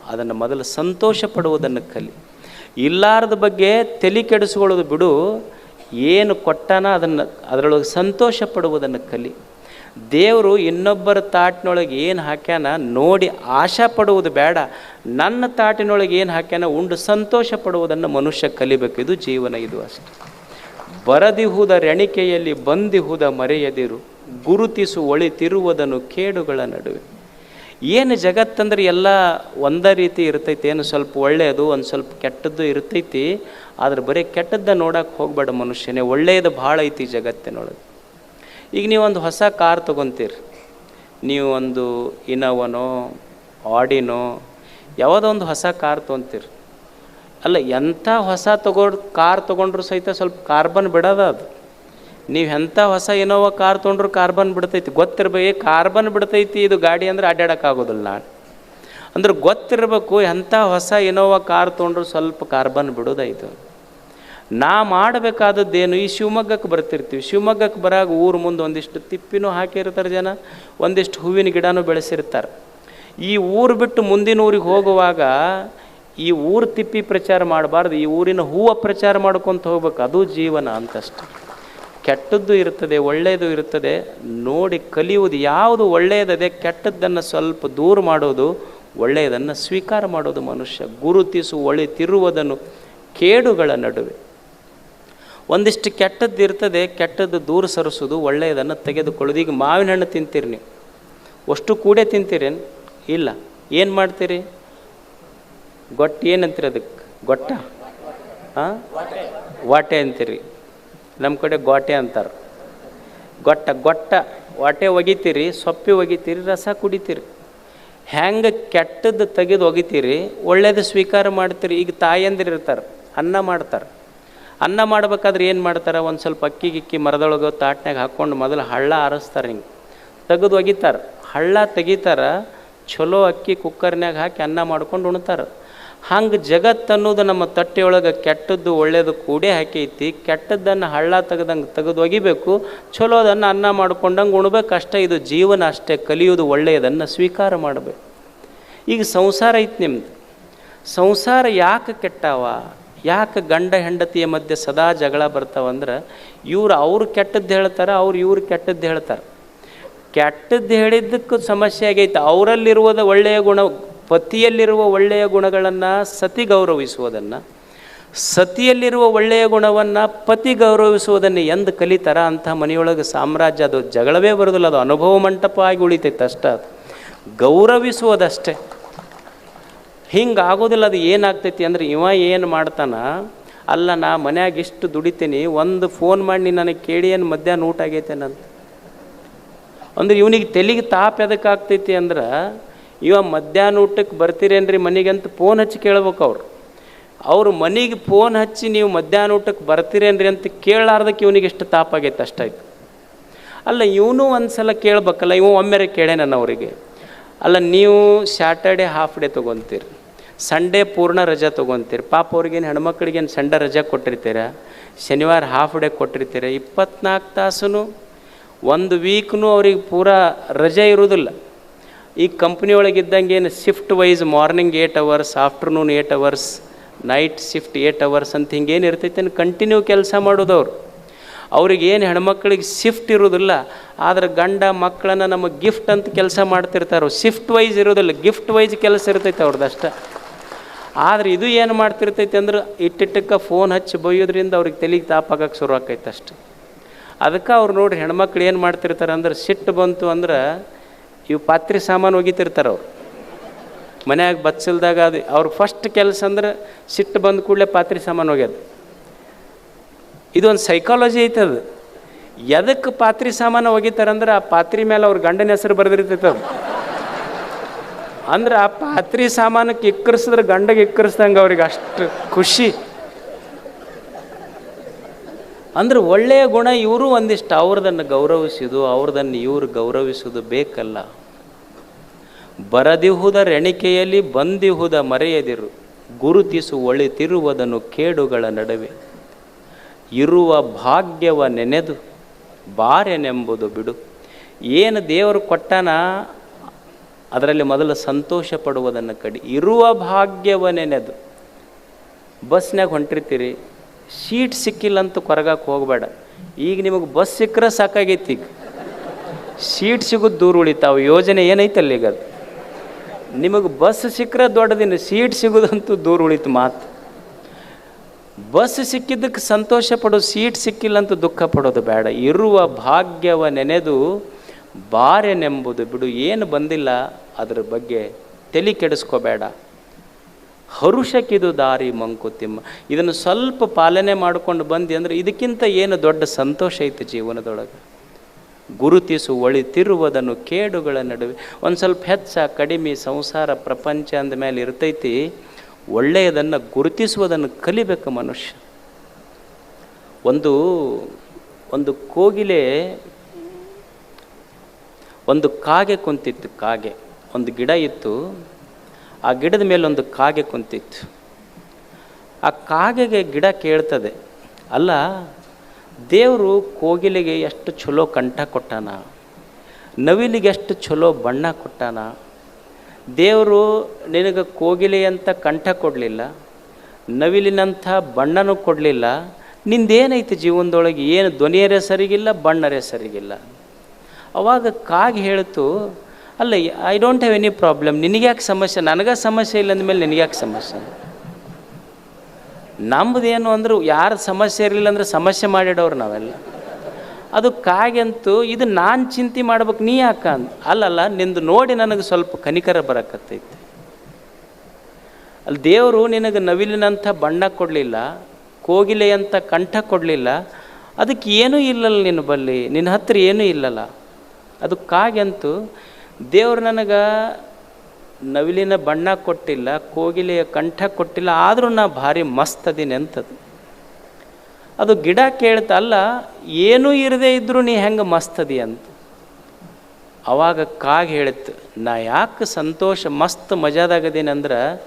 ಅದನ್ನು ಮೊದಲು ಸಂತೋಷ ಪಡುವುದನ್ನು ಕಲಿ. ಇಲ್ಲಾರದ ಬಗ್ಗೆ ತಲೆ ಕೆಡಿಸ್ಕೊಳ್ಳೋದು ಬಿಡು. ಏನು ಕೊಟ್ಟಾನ ಅದನ್ನು ಅದರೊಳಗೆ ಸಂತೋಷ ಪಡುವುದನ್ನು ಕಲಿ. ದೇವರು ಇನ್ನೊಬ್ಬರ ತಾಟಿನೊಳಗೆ ಏನು ಹಾಕ್ಯಾನ ನೋಡಿ ಆಶಾ ಪಡುವುದು ಬೇಡ. ನನ್ನ ತಾಟಿನೊಳಗೆ ಏನು ಹಾಕ್ಯಾನ ಉಂಡು ಸಂತೋಷ ಪಡುವುದನ್ನು ಮನುಷ್ಯ ಕಲಿಬೇಕು. ಇದು ಜೀವನ, ಇದು ಅಷ್ಟೆ. ಬರದಿಹುದ ರೆಣಿಕೆಯಲ್ಲಿ ಬಂದಿಹುದ ಮರೆಯದಿರು. ಗುರುತಿಸು, ಒಳಿತಿರುವುದನ್ನು ಕೇಡುಗಳ ನಡುವೆ. ಏನು ಜಗತ್ತಂದ್ರೆ ಎಲ್ಲ ಒಂದೇ ರೀತಿ ಇರ್ತೈತಿ. ಏನು ಸ್ವಲ್ಪ ಒಳ್ಳೆಯದು, ಒಂದು ಸ್ವಲ್ಪ ಕೆಟ್ಟದ್ದು ಇರ್ತೈತಿ. ಆದ್ರೆ ಬರೀ ಕೆಟ್ಟದ್ದ ನೋಡಕ್ಕೆ ಹೋಗ್ಬೇಡ ಮನುಷ್ಯನೇ. ಒಳ್ಳೆಯದು ಭಾಳ ಐತಿ ಜಗತ್ತಿನೊಳಗೆ. ಈಗ ನೀವು ಒಂದು ಹೊಸ ಕಾರ್ ತಗೊಂತೀರಿ. ನೀವು ಒಂದು ಇನೋವನೋ, ಆಡಿನೋ, ಯಾವುದೋ ಒಂದು ಹೊಸ ಕಾರ್ ತೊಗೊಂತೀರಿ. ಅಲ್ಲ ಎಂಥ ಹೊಸ ತಗೊಂಡು, ಕಾರ್ ತೊಗೊಂಡ್ರು ಸಹಿತ ಸ್ವಲ್ಪ ಕಾರ್ಬನ್ ಬಿಡೋದ ಅದು. ನೀವು ಎಂಥ ಹೊಸ ಇನೋವಾ ಕಾರ್ ತೊಗೊಂಡ್ರು ಕಾರ್ಬನ್ ಬಿಡ್ತೈತಿ. ಗೊತ್ತಿರಬೇಕು ಕಾರ್ಬನ್ ಬಿಡ್ತೈತಿ ಇದು ಗಾಡಿ ಅಂದ್ರೆ ಅಡ್ಡಾಡೋಕ್ಕಾಗೋದಿಲ್ಲ ಅಂದ್ರೆ ಗೊತ್ತಿರಬೇಕು ಎಂಥ ಹೊಸ ಇನೋವಾ ಕಾರ್ ತೊಗೊಂಡ್ರು ಸ್ವಲ್ಪ ಕಾರ್ಬನ್ ಬಿಡೋದಾಯ್ತು ನಾ ಮಾಡಬೇಕಾದದ್ದೇನು, ಈ ಶಿವಮೊಗ್ಗಕ್ಕೆ ಬರ್ತಿರ್ತೀವಿ. ಶಿವಮೊಗ್ಗಕ್ಕೆ ಬರಾಗ ಊರು ಮುಂದೆ ಒಂದಿಷ್ಟು ತಿಪ್ಪಿನೂ ಹಾಕಿರ್ತಾರೆ ಜನ, ಒಂದಿಷ್ಟು ಹೂವಿನ ಗಿಡನೂ ಬೆಳೆಸಿರ್ತಾರೆ. ಈ ಊರು ಬಿಟ್ಟು ಮುಂದಿನ ಊರಿಗೆ ಹೋಗುವಾಗ ಈ ಊರು ತಿಪ್ಪಿ ಪ್ರಚಾರ ಮಾಡಬಾರ್ದು, ಈ ಊರಿನ ಹೂವು ಪ್ರಚಾರ ಮಾಡ್ಕೊತ ಹೋಗ್ಬೇಕು. ಅದು ಜೀವನ ಅಂತಷ್ಟೆ. ಕೆಟ್ಟದ್ದು ಇರ್ತದೆ, ಒಳ್ಳೆಯದು ಇರ್ತದೆ, ನೋಡಿ ಕಲಿಯುವುದು ಯಾವುದು ಒಳ್ಳೆಯದದೆ, ಕೆಟ್ಟದ್ದನ್ನು ಸ್ವಲ್ಪ ದೂರ ಮಾಡೋದು ಒಳ್ಳೆಯದನ್ನು ಸ್ವೀಕಾರ ಮಾಡೋದು ಮನುಷ್ಯ, ಗುರುತಿಸು ಒಳಿತಿರುವುದನ್ನು ಕೇಡುಗಳ ನಡುವೆ. ಒಂದಿಷ್ಟು ಕೆಟ್ಟದ್ದು ಇರ್ತದೆ, ಕೆಟ್ಟದ್ದು ದೂರ ಸರಿಸೋದು ಒಳ್ಳೆಯದನ್ನು ತೆಗೆದುಕೊಳ್ಳೋದು ಈಗ ಮಾವಿನ ಹಣ್ಣು ತಿಂತೀರಿ ನೀವು. ಅಷ್ಟು ಕೂಡೇ ತಿಂತೀರೇನು ಇಲ್ಲ. ಏನು ಮಾಡ್ತೀರಿ? ಗೊಟ್ಟ ಏನಂತೀರಿ ಅದಕ್ಕೆ? ಗೊಟ್ಟ? ಹಾಂ ವಾಟೆ ಅಂತೀರಿ. ನಮ್ಮ ಕಡೆ ಗೋಟೆ ಅಂತಾರೆ. ಗೊಟ್ಟ ಗೊಟ್ಟ, ವಾಟೆ ಒಗಿತೀರಿ, ಸೊಪ್ಪಿ ಒಗಿತೀರಿ, ರಸ ಕುಡಿತೀರಿ. ಹೆಂಗೆ ಕೆಟ್ಟದ್ದು ತೆಗೆದು ಒಗಿತೀರಿ, ಒಳ್ಳೇದು ಸ್ವೀಕಾರ ಮಾಡ್ತೀರಿ, ಈಗ ತಾಯಂದಿರು ಇರ್ತಾರೆ, ಅನ್ನ ಮಾಡ್ತಾರೆ. ಅನ್ನ ಮಾಡ್ಬೇಕಾದ್ರೆ ಏನು ಮಾಡ್ತಾರೆ, ಒಂದು ಸ್ವಲ್ಪ ಅಕ್ಕಿ ಗಿಕ್ಕಿ ಮರದೊಳಗೆ ತಾಟ್ನಾಗ ಹಾಕ್ಕೊಂಡು ಮೊದಲು ಹಳ್ಳ ಆರಿಸ್ತಾರೆ ಹಿಂಗೆ. ತೆಗೆದು ಒಗಿತಾರೆ, ಹಳ್ಳ ತೆಗಿತಾರೆ ಚಲೋ ಅಕ್ಕಿ ಕುಕ್ಕರ್ನಾಗ ಹಾಕಿ ಅನ್ನ ಮಾಡ್ಕೊಂಡು ಉಣ್ತಾರೆ. ಹಂಗೆ ಜಗತ್ತು ಅನ್ನೋದು ನಮ್ಮ ತಟ್ಟೆಯೊಳಗೆ ಕೆಟ್ಟದ್ದು ಒಳ್ಳೆಯದು ಕೂಡೇ ಹಾಕೈತಿ, ಕೆಟ್ಟದ್ದನ್ನು ಹಳ್ಳ ತೆಗೆದಂಗೆ ತೆಗೆದು ಒಗಿಬೇಕು ಚಲೋದನ್ನು ಅನ್ನ ಮಾಡ್ಕೊಂಡಂಗೆ ಉಣ್ಬೇಕು ಅಷ್ಟೇ, ಇದು ಜೀವನ ಅಷ್ಟೇ ಕಲಿಯೋದು ಒಳ್ಳೆಯದನ್ನು ಸ್ವೀಕಾರ ಮಾಡಬೇಕು. ಈಗ ಸಂಸಾರ ಐತಿ ನಿಮ್ದು. ಸಂಸಾರ ಯಾಕೆ ಕೆಟ್ಟವ? ಯಾಕೆ ಗಂಡ ಹೆಂಡತಿಯ ಮಧ್ಯೆ ಸದಾ ಜಗಳ ಬರ್ತಾವಂದ್ರೆ ಇವ್ರು ಅವ್ರು ಕೆಟ್ಟದ್ದು ಹೇಳ್ತಾರೆ, ಅವ್ರು ಇವ್ರು ಕೆಟ್ಟದ್ದು ಹೇಳ್ತಾರೆ. ಕೆಟ್ಟದ್ದು ಹೇಳಿದ್ದಕ್ಕೂ ಸಮಸ್ಯೆ ಆಗೈತೆ, ಅವರಲ್ಲಿರುವುದು ಒಳ್ಳೆಯ ಗುಣ ಪತಿಯಲ್ಲಿರುವ ಒಳ್ಳೆಯ ಗುಣಗಳನ್ನು ಸತಿ ಗೌರವಿಸುವುದನ್ನು, ಸತಿಯಲ್ಲಿರುವ ಒಳ್ಳೆಯ ಗುಣವನ್ನು ಪತಿ ಗೌರವಿಸುವುದನ್ನು ಎಂದು ಕಲಿತಾರ ಅಂಥ ಮನೆಯೊಳಗೆ ಸಾಮ್ರಾಜ್ಯ ಅದು ಜಗಳವೇ ಬರೋದಿಲ್ಲ, ಅದು ಅನುಭವ ಮಂಟಪ ಆಗಿ ಉಳಿತೈತೆ ಅಷ್ಟೇ ಅದು. ಗೌರವಿಸುವುದಷ್ಟೇ. ಹಿಂಗೆ ಆಗೋದಿಲ್ಲ, ಅದು ಏನಾಗ್ತೈತಿ ಅಂದ್ರೆ ಇವ ಏನು ಮಾಡ್ತಾನ, ಅಲ್ಲ ನಾ ಮನ್ಯಾಗ ಎಷ್ಟು ದುಡಿತೀನಿ, ಒಂದು ಫೋನ್ ಮಾಡಿ ನೀನು ನನಗೆ ಕೇಳಿ ಏನು ಮಧ್ಯಾಹ್ನ ಊಟ ಆಗೈತೇನಂತ ಅಂದ್ರೆ ಇವನಿಗೆ ತೆಲಿಗೆ ತಾಪ್ ಎದಕ್ಕಾಗ್ತೈತಿ ಅಂದ್ರೆ ಇವ ಮಧ್ಯಾಹ್ನ ಊಟಕ್ಕೆ ಬರ್ತೀರೇನ್ರಿ ಮನೆಗಂತ ಫೋನ್ ಹಚ್ಚಿ ಕೇಳ್ಬೇಕು ಅವ್ರು. ಅವ್ರು ಮನೆಗೆ ಫೋನ್ ಹಚ್ಚಿ ನೀವು ಮಧ್ಯಾಹ್ನ ಊಟಕ್ಕೆ ಬರ್ತೀರೇನ್ರಿ ಅಂತ ಕೇಳಲಾರ್ದಕ್ಕೆ ಇವನಿಗೆ ಎಷ್ಟು ತಾಪಾಗೈತೆ ಅಷ್ಟಾಯ್ತು ಅಲ್ಲ ಇವನು ಒಂದು ಸಲ ಕೇಳ್ಬೇಕಲ್ಲ ಇವ ಒಮ್ಮೆರೆ ಕೇಳೇ ನಾನು ಅವರಿಗೆ. ಅಲ್ಲ ನೀವು ಸ್ಯಾಟರ್ಡೆ ಹಾಫ್ ಡೇ ತೊಗೊತೀರಿ ಸಂಡೇ ಪೂರ್ಣ ರಜಾ ತೊಗೊತೀರಿ. ಪಾಪ ಅವ್ರಿಗೇನು ಹೆಣ್ಮಕ್ಳಿಗೇನು ಸಂಡೇ ರಜಾ ಕೊಟ್ಟಿರ್ತೀರ? ಶನಿವಾರ ಹಾಫ್ ಡೇ ಕೊಟ್ಟಿರ್ತೀರ. ಇಪ್ಪತ್ನಾಲ್ಕು ತಾಸು ಒಂದು ವೀಕ್ನು ಅವ್ರಿಗೆ ಪೂರಾ ರಜೆ ಇರೋದಿಲ್ಲ. ಈ ಕಂಪ್ನಿ ಒಳಗಿದ್ದಂಗೆ ಏನು shift wise morning eight hours afternoon eight hours night shift eight hours ಅಂತ ಹಿಂಗೇನು ಇರ್ತೈತೆ ಕಂಟಿನ್ಯೂ ಕೆಲಸ ಮಾಡೋದು ಅವ್ರು. ಅವ್ರಿಗೆ ಏನು ಹೆಣ್ಮಕ್ಳಿಗೆ ಶಿಫ್ಟ್ ಇರೋದಿಲ್ಲ, ಆದರೆ ಗಂಡ ಮಕ್ಕಳನ್ನ ನಮಗೆ ಗಿಫ್ಟ್ ಅಂತ ಕೆಲಸ ಮಾಡ್ತಿರ್ತಾರೆ ಶಿಫ್ಟ್ ವೈಸ್ ಇರೋದಿಲ್ಲ ಗಿಫ್ಟ್ ವೈಸ್ ಕೆಲಸ ಇರ್ತೈತೆ ಅವ್ರದ್ದು ಅಷ್ಟೇ. ಆದರೆ ಇದು ಏನು ಮಾಡ್ತಿರ್ತೈತೆ ಅಂದ್ರೆ ಇಟ್ಟಿಟ್ಟಕ್ಕೆ ಫೋನ್ ಹಚ್ಚಿ ಬೈಯೋದ್ರಿಂದ ಅವ್ರಿಗೆ ತಲೆಗೆ ತಾಪಾಗಕ್ಕೆ ಶುರು ಆಕೈತೆ ಅಷ್ಟೆ. ಅದಕ್ಕೆ ಅವ್ರು ನೋಡಿರಿ ಹೆಣ್ಮಕ್ಳು ಏನು ಮಾಡ್ತಿರ್ತಾರೆ ಅಂದ್ರೆ ಸಿಟ್ಟು ಬಂತು ಅಂದ್ರೆ ಇವು ಪಾತ್ರೆ ಸಾಮಾನು ಒಗಿತಿರ್ತಾರೆ ಅವ್ರು. ಮನ್ಯಾಗ ಬಚ್ಚಲ್ದಾಗ ಅದು ಅವ್ರ ಫಸ್ಟ್ ಕೆಲಸ ಅಂದ್ರೆ ಸಿಟ್ಟು ಬಂದ ಕೂಡಲೇ ಪಾತ್ರೆ ಸಾಮಾನು ಒಗ್ಯೋದು. ಇದೊಂದು ಸೈಕಾಲಜಿ ಐತೆ ಅದು. ಎದಕ್ಕೆ ಪಾತ್ರೆ ಸಾಮಾನು ಒಗಿತಾರಂದ್ರೆ ಆ ಪಾತ್ರೆ ಮೇಲೆ ಅವ್ರ ಗಂಡನ ಹೆಸರು ಬರೆದಿರ್ತೈತೆ ಅದು. ಅಂದ್ರೆ ಆ ಪಾತ್ರೆ ಸಾಮಾನಕ್ಕೆ ಇಕ್ಕರ್ಸಿದ್ರೆ ಗಂಡಗೆ ಇಕ್ಕರಿಸ್ದಂಗೆ ಅವ್ರಿಗೆ ಅಷ್ಟು ಖುಷಿ. ಅಂದ್ರೆ ಒಳ್ಳೆಯ ಗುಣ ಇವರು ಒಂದಿಷ್ಟು, ಅವ್ರದನ್ನು ಗೌರವಿಸಿದು, ಅವ್ರದನ್ನು ಇವರು ಗೌರವಿಸುವುದು ಬೇಕಲ್ಲ. ಬರದಿಹುದ ರೆಣಿಕೆಯಲ್ಲಿ ಬಂದಿಹುದ ಮರೆಯದಿರು, ಗುರುತಿಸು ಒಳಿತಿರುವುದನ್ನು ಕೇಡುಗಳ ನಡುವೆ. ಇರುವ ಭಾಗ್ಯವ ನೆನೆದು, ಬಾರೆನೆಂಬುದು ಬಿಡು. ಏನು ದೇವರು ಕೊಟ್ಟನ, ಅದರಲ್ಲಿ ಮೊದಲು ಸಂತೋಷ ಪಡುವುದನ್ನು ಕಡಿ. ಇರುವ ಭಾಗ್ಯವ ನೆನೆದು ಬಸ್ನಾಗ ಹೊಂಟಿರ್ತೀರಿ ಸೀಟ್ ಸಿಕ್ಕಿಲ್ಲ ಅಂತ ಕೊರಗಕ್ಕೆ ಹೋಗಬೇಡ. ಈಗ ನಿಮಗೆ ಬಸ್ ಸಿಕ್ಕರೆ ಸಾಕಾಗೈತಿ ಈಗ. ಸೀಟ್ ಸಿಗೋದು ದೂರ ಉಳಿತಾವ. ಯೋಜನೆ ಏನೈತಲ್ಲ ಈಗ ಅದು? ನಿಮಗೆ ಬಸ್ ಸಿಕ್ಕರೆ ದೊಡ್ಡದಿನ ಸೀಟ್ ಸಿಗೋದಂತೂ ದೂರ ಉಳಿತು ಮಾತು. ಬಸ್ ಸಿಕ್ಕಿದ್ದಕ್ಕೆ ಸಂತೋಷ ಪಡೋದು ಸೀಟ್ ಸಿಕ್ಕಿಲ್ಲ ಅಂತ ದುಃಖ ಪಡೋದು ಬೇಡ. ಇರುವ ಭಾಗ್ಯವ ನೆನೆದು ಬಾರೆನೆಂಬುದು ಬಿಡು. ಏನು ಬಂದಿಲ್ಲ ಅದರ ಬಗ್ಗೆ ತಲೆ ಕೆಡಿಸ್ಕೋಬೇಡ. ಹರುಷಕ್ಕಿದು ದಾರಿ ಮಂಕುತಿಮ್ಮ. ಇದನ್ನು ಸ್ವಲ್ಪ ಪಾಲನೆ ಮಾಡ್ಕೊಂಡು ಬಂದಿ ಅಂದರೆ ಇದಕ್ಕಿಂತ ಏನು ದೊಡ್ಡ ಸಂತೋಷ ಐತೆ ಜೀವನದೊಳಗೆ? ಗುರುತಿಸು ಒಳಿತಿರುವುದನ್ನು ಕೇಡುಗಳ ನಡುವೆ. ಒಂದು ಸ್ವಲ್ಪ ಹೆಚ್ಚ, ಕಡಿಮೆ ಸಂಸಾರ ಪ್ರಪಂಚ ಅಂದ ಮೇಲೆ ಇರ್ತೈತಿ. ಒಳ್ಳೆಯದನ್ನು ಗುರುತಿಸುವುದನ್ನು ಕಲಿಬೇಕು ಮನುಷ್ಯ. ಒಂದು ಒಂದು ಕೋಗಿಲೆ, ಒಂದು ಕಾಗೆ ಕುಂತಿತ್ತು ಕಾಗೆ. ಒಂದು ಗಿಡ ಇತ್ತು. ಆ ಗಿಡದ ಮೇಲೆ ಒಂದು ಕಾಗೆ ಕುಂತಿತ್ತು. ಆ ಕಾಗೆಗೆ ಗಿಡ ಕೇಳ್ತದೆ, ಅಲ್ಲ, ದೇವರು ಕೋಗಿಲೆಗೆ ಎಷ್ಟು ಚಲೋ ಕಂಠ ಕೊಟ್ಟಾನ? ನವಿಲಿಗೆ ಎಷ್ಟು ಚಲೋ ಬಣ್ಣ ಕೊಟ್ಟಾನ? ದೇವರು ನಿನಗೆ ಕೋಗಿಲೆ ಅಂತ ಕಂಠ ಕೊಡಲಿಲ್ಲ, ನವಿಲಿನಂಥ ಬಣ್ಣನೂ ಕೊಡಲಿಲ್ಲ, ನಿಂದೇನೈತಿ ಜೀವನದೊಳಗೆ? ಏನು ಧ್ವನಿಯರೇ ಸರಿಗಿಲ್ಲ, ಬಣ್ಣರೇ ಸರಿಗಿಲ್ಲ. ಅವಾಗ ಕಾಗೆ ಹೇಳ್ತು ಅಲ್ಲ I don't have any problem ನಿನಗ್ಯಾಕೆ ಸಮಸ್ಯೆ? ನನಗೆ ಸಮಸ್ಯೆ ಇಲ್ಲ ಅಂದಮೇಲೆ ನಿನಗ್ಯಾಕೆ ಸಮಸ್ಯೆ? ನಮ್ಮದೇನು ಅಂದ್ರೆ, ಯಾರ ಸಮಸ್ಯೆ ಇರಲಿಲ್ಲ ಅಂದ್ರೆ ಸಮಸ್ಯೆ ಮಾಡಿಡೋರು ನಾವೆಲ್ಲ. ಅದು ಕಾಗೆಂತೂ, ಇದು ನಾನು ಚಿಂತೆ ಮಾಡ್ಬೇಕು, ನೀ ಯಾಕ ಅಂತ ಅಲ್ಲಲ್ಲ, ನಿಂದು ನೋಡಿ ನನಗೆ ಸ್ವಲ್ಪ ಕನಿಕರ ಬರಕತ್ತೈತೆ. ಅಲ್ಲಿ ದೇವರು ನಿನಗೆ ನವಿಲಿನಂಥ ಬಣ್ಣ ಕೊಡಲಿಲ್ಲ ಕೋಗಿಲೆಯಂಥ ಕಂಠ ಕೊಡಲಿಲ್ಲ, ಅದಕ್ಕೆ ಏನೂ ಇಲ್ಲಲ್ಲ ನಿನ್ನ ಬಲ್ಲಿ ನಿನ್ನ ಹತ್ರ ಏನೂ ಇಲ್ಲಲ್ಲ. ಅದು ಕಾಗೆಂತೂ ದೇವ್ರು ನನಗೆ ನವಿಲಿನ ಬಣ್ಣ ಕೊಟ್ಟಿಲ್ಲ, ಕೋಗಿಲೆಯ ಕಂಠ ಕೊಟ್ಟಿಲ್ಲ, ಆದರೂ ನಾ ಭಾರಿ ಮಸ್ತ್ ಅದೀನಿ ಅಂತದು. ಅದು ಗಿಡ ಕೇಳ್ತಲ್ಲ ಏನೂ ಇರದೇ ಇದ್ದರೂ ನೀ ಹೆಂಗೆ ಮಸ್ತ್ ಅದಿ ಅಂತ. ಅವಾಗ ಕಾಗೆ ಹೇಳಿತ್ತು ನಾ ಯಾಕೆ ಸಂತೋಷ ಮಸ್ತ್ ಮಜಾದಾಗದೀನಿ ಅಂದ್ರೆ,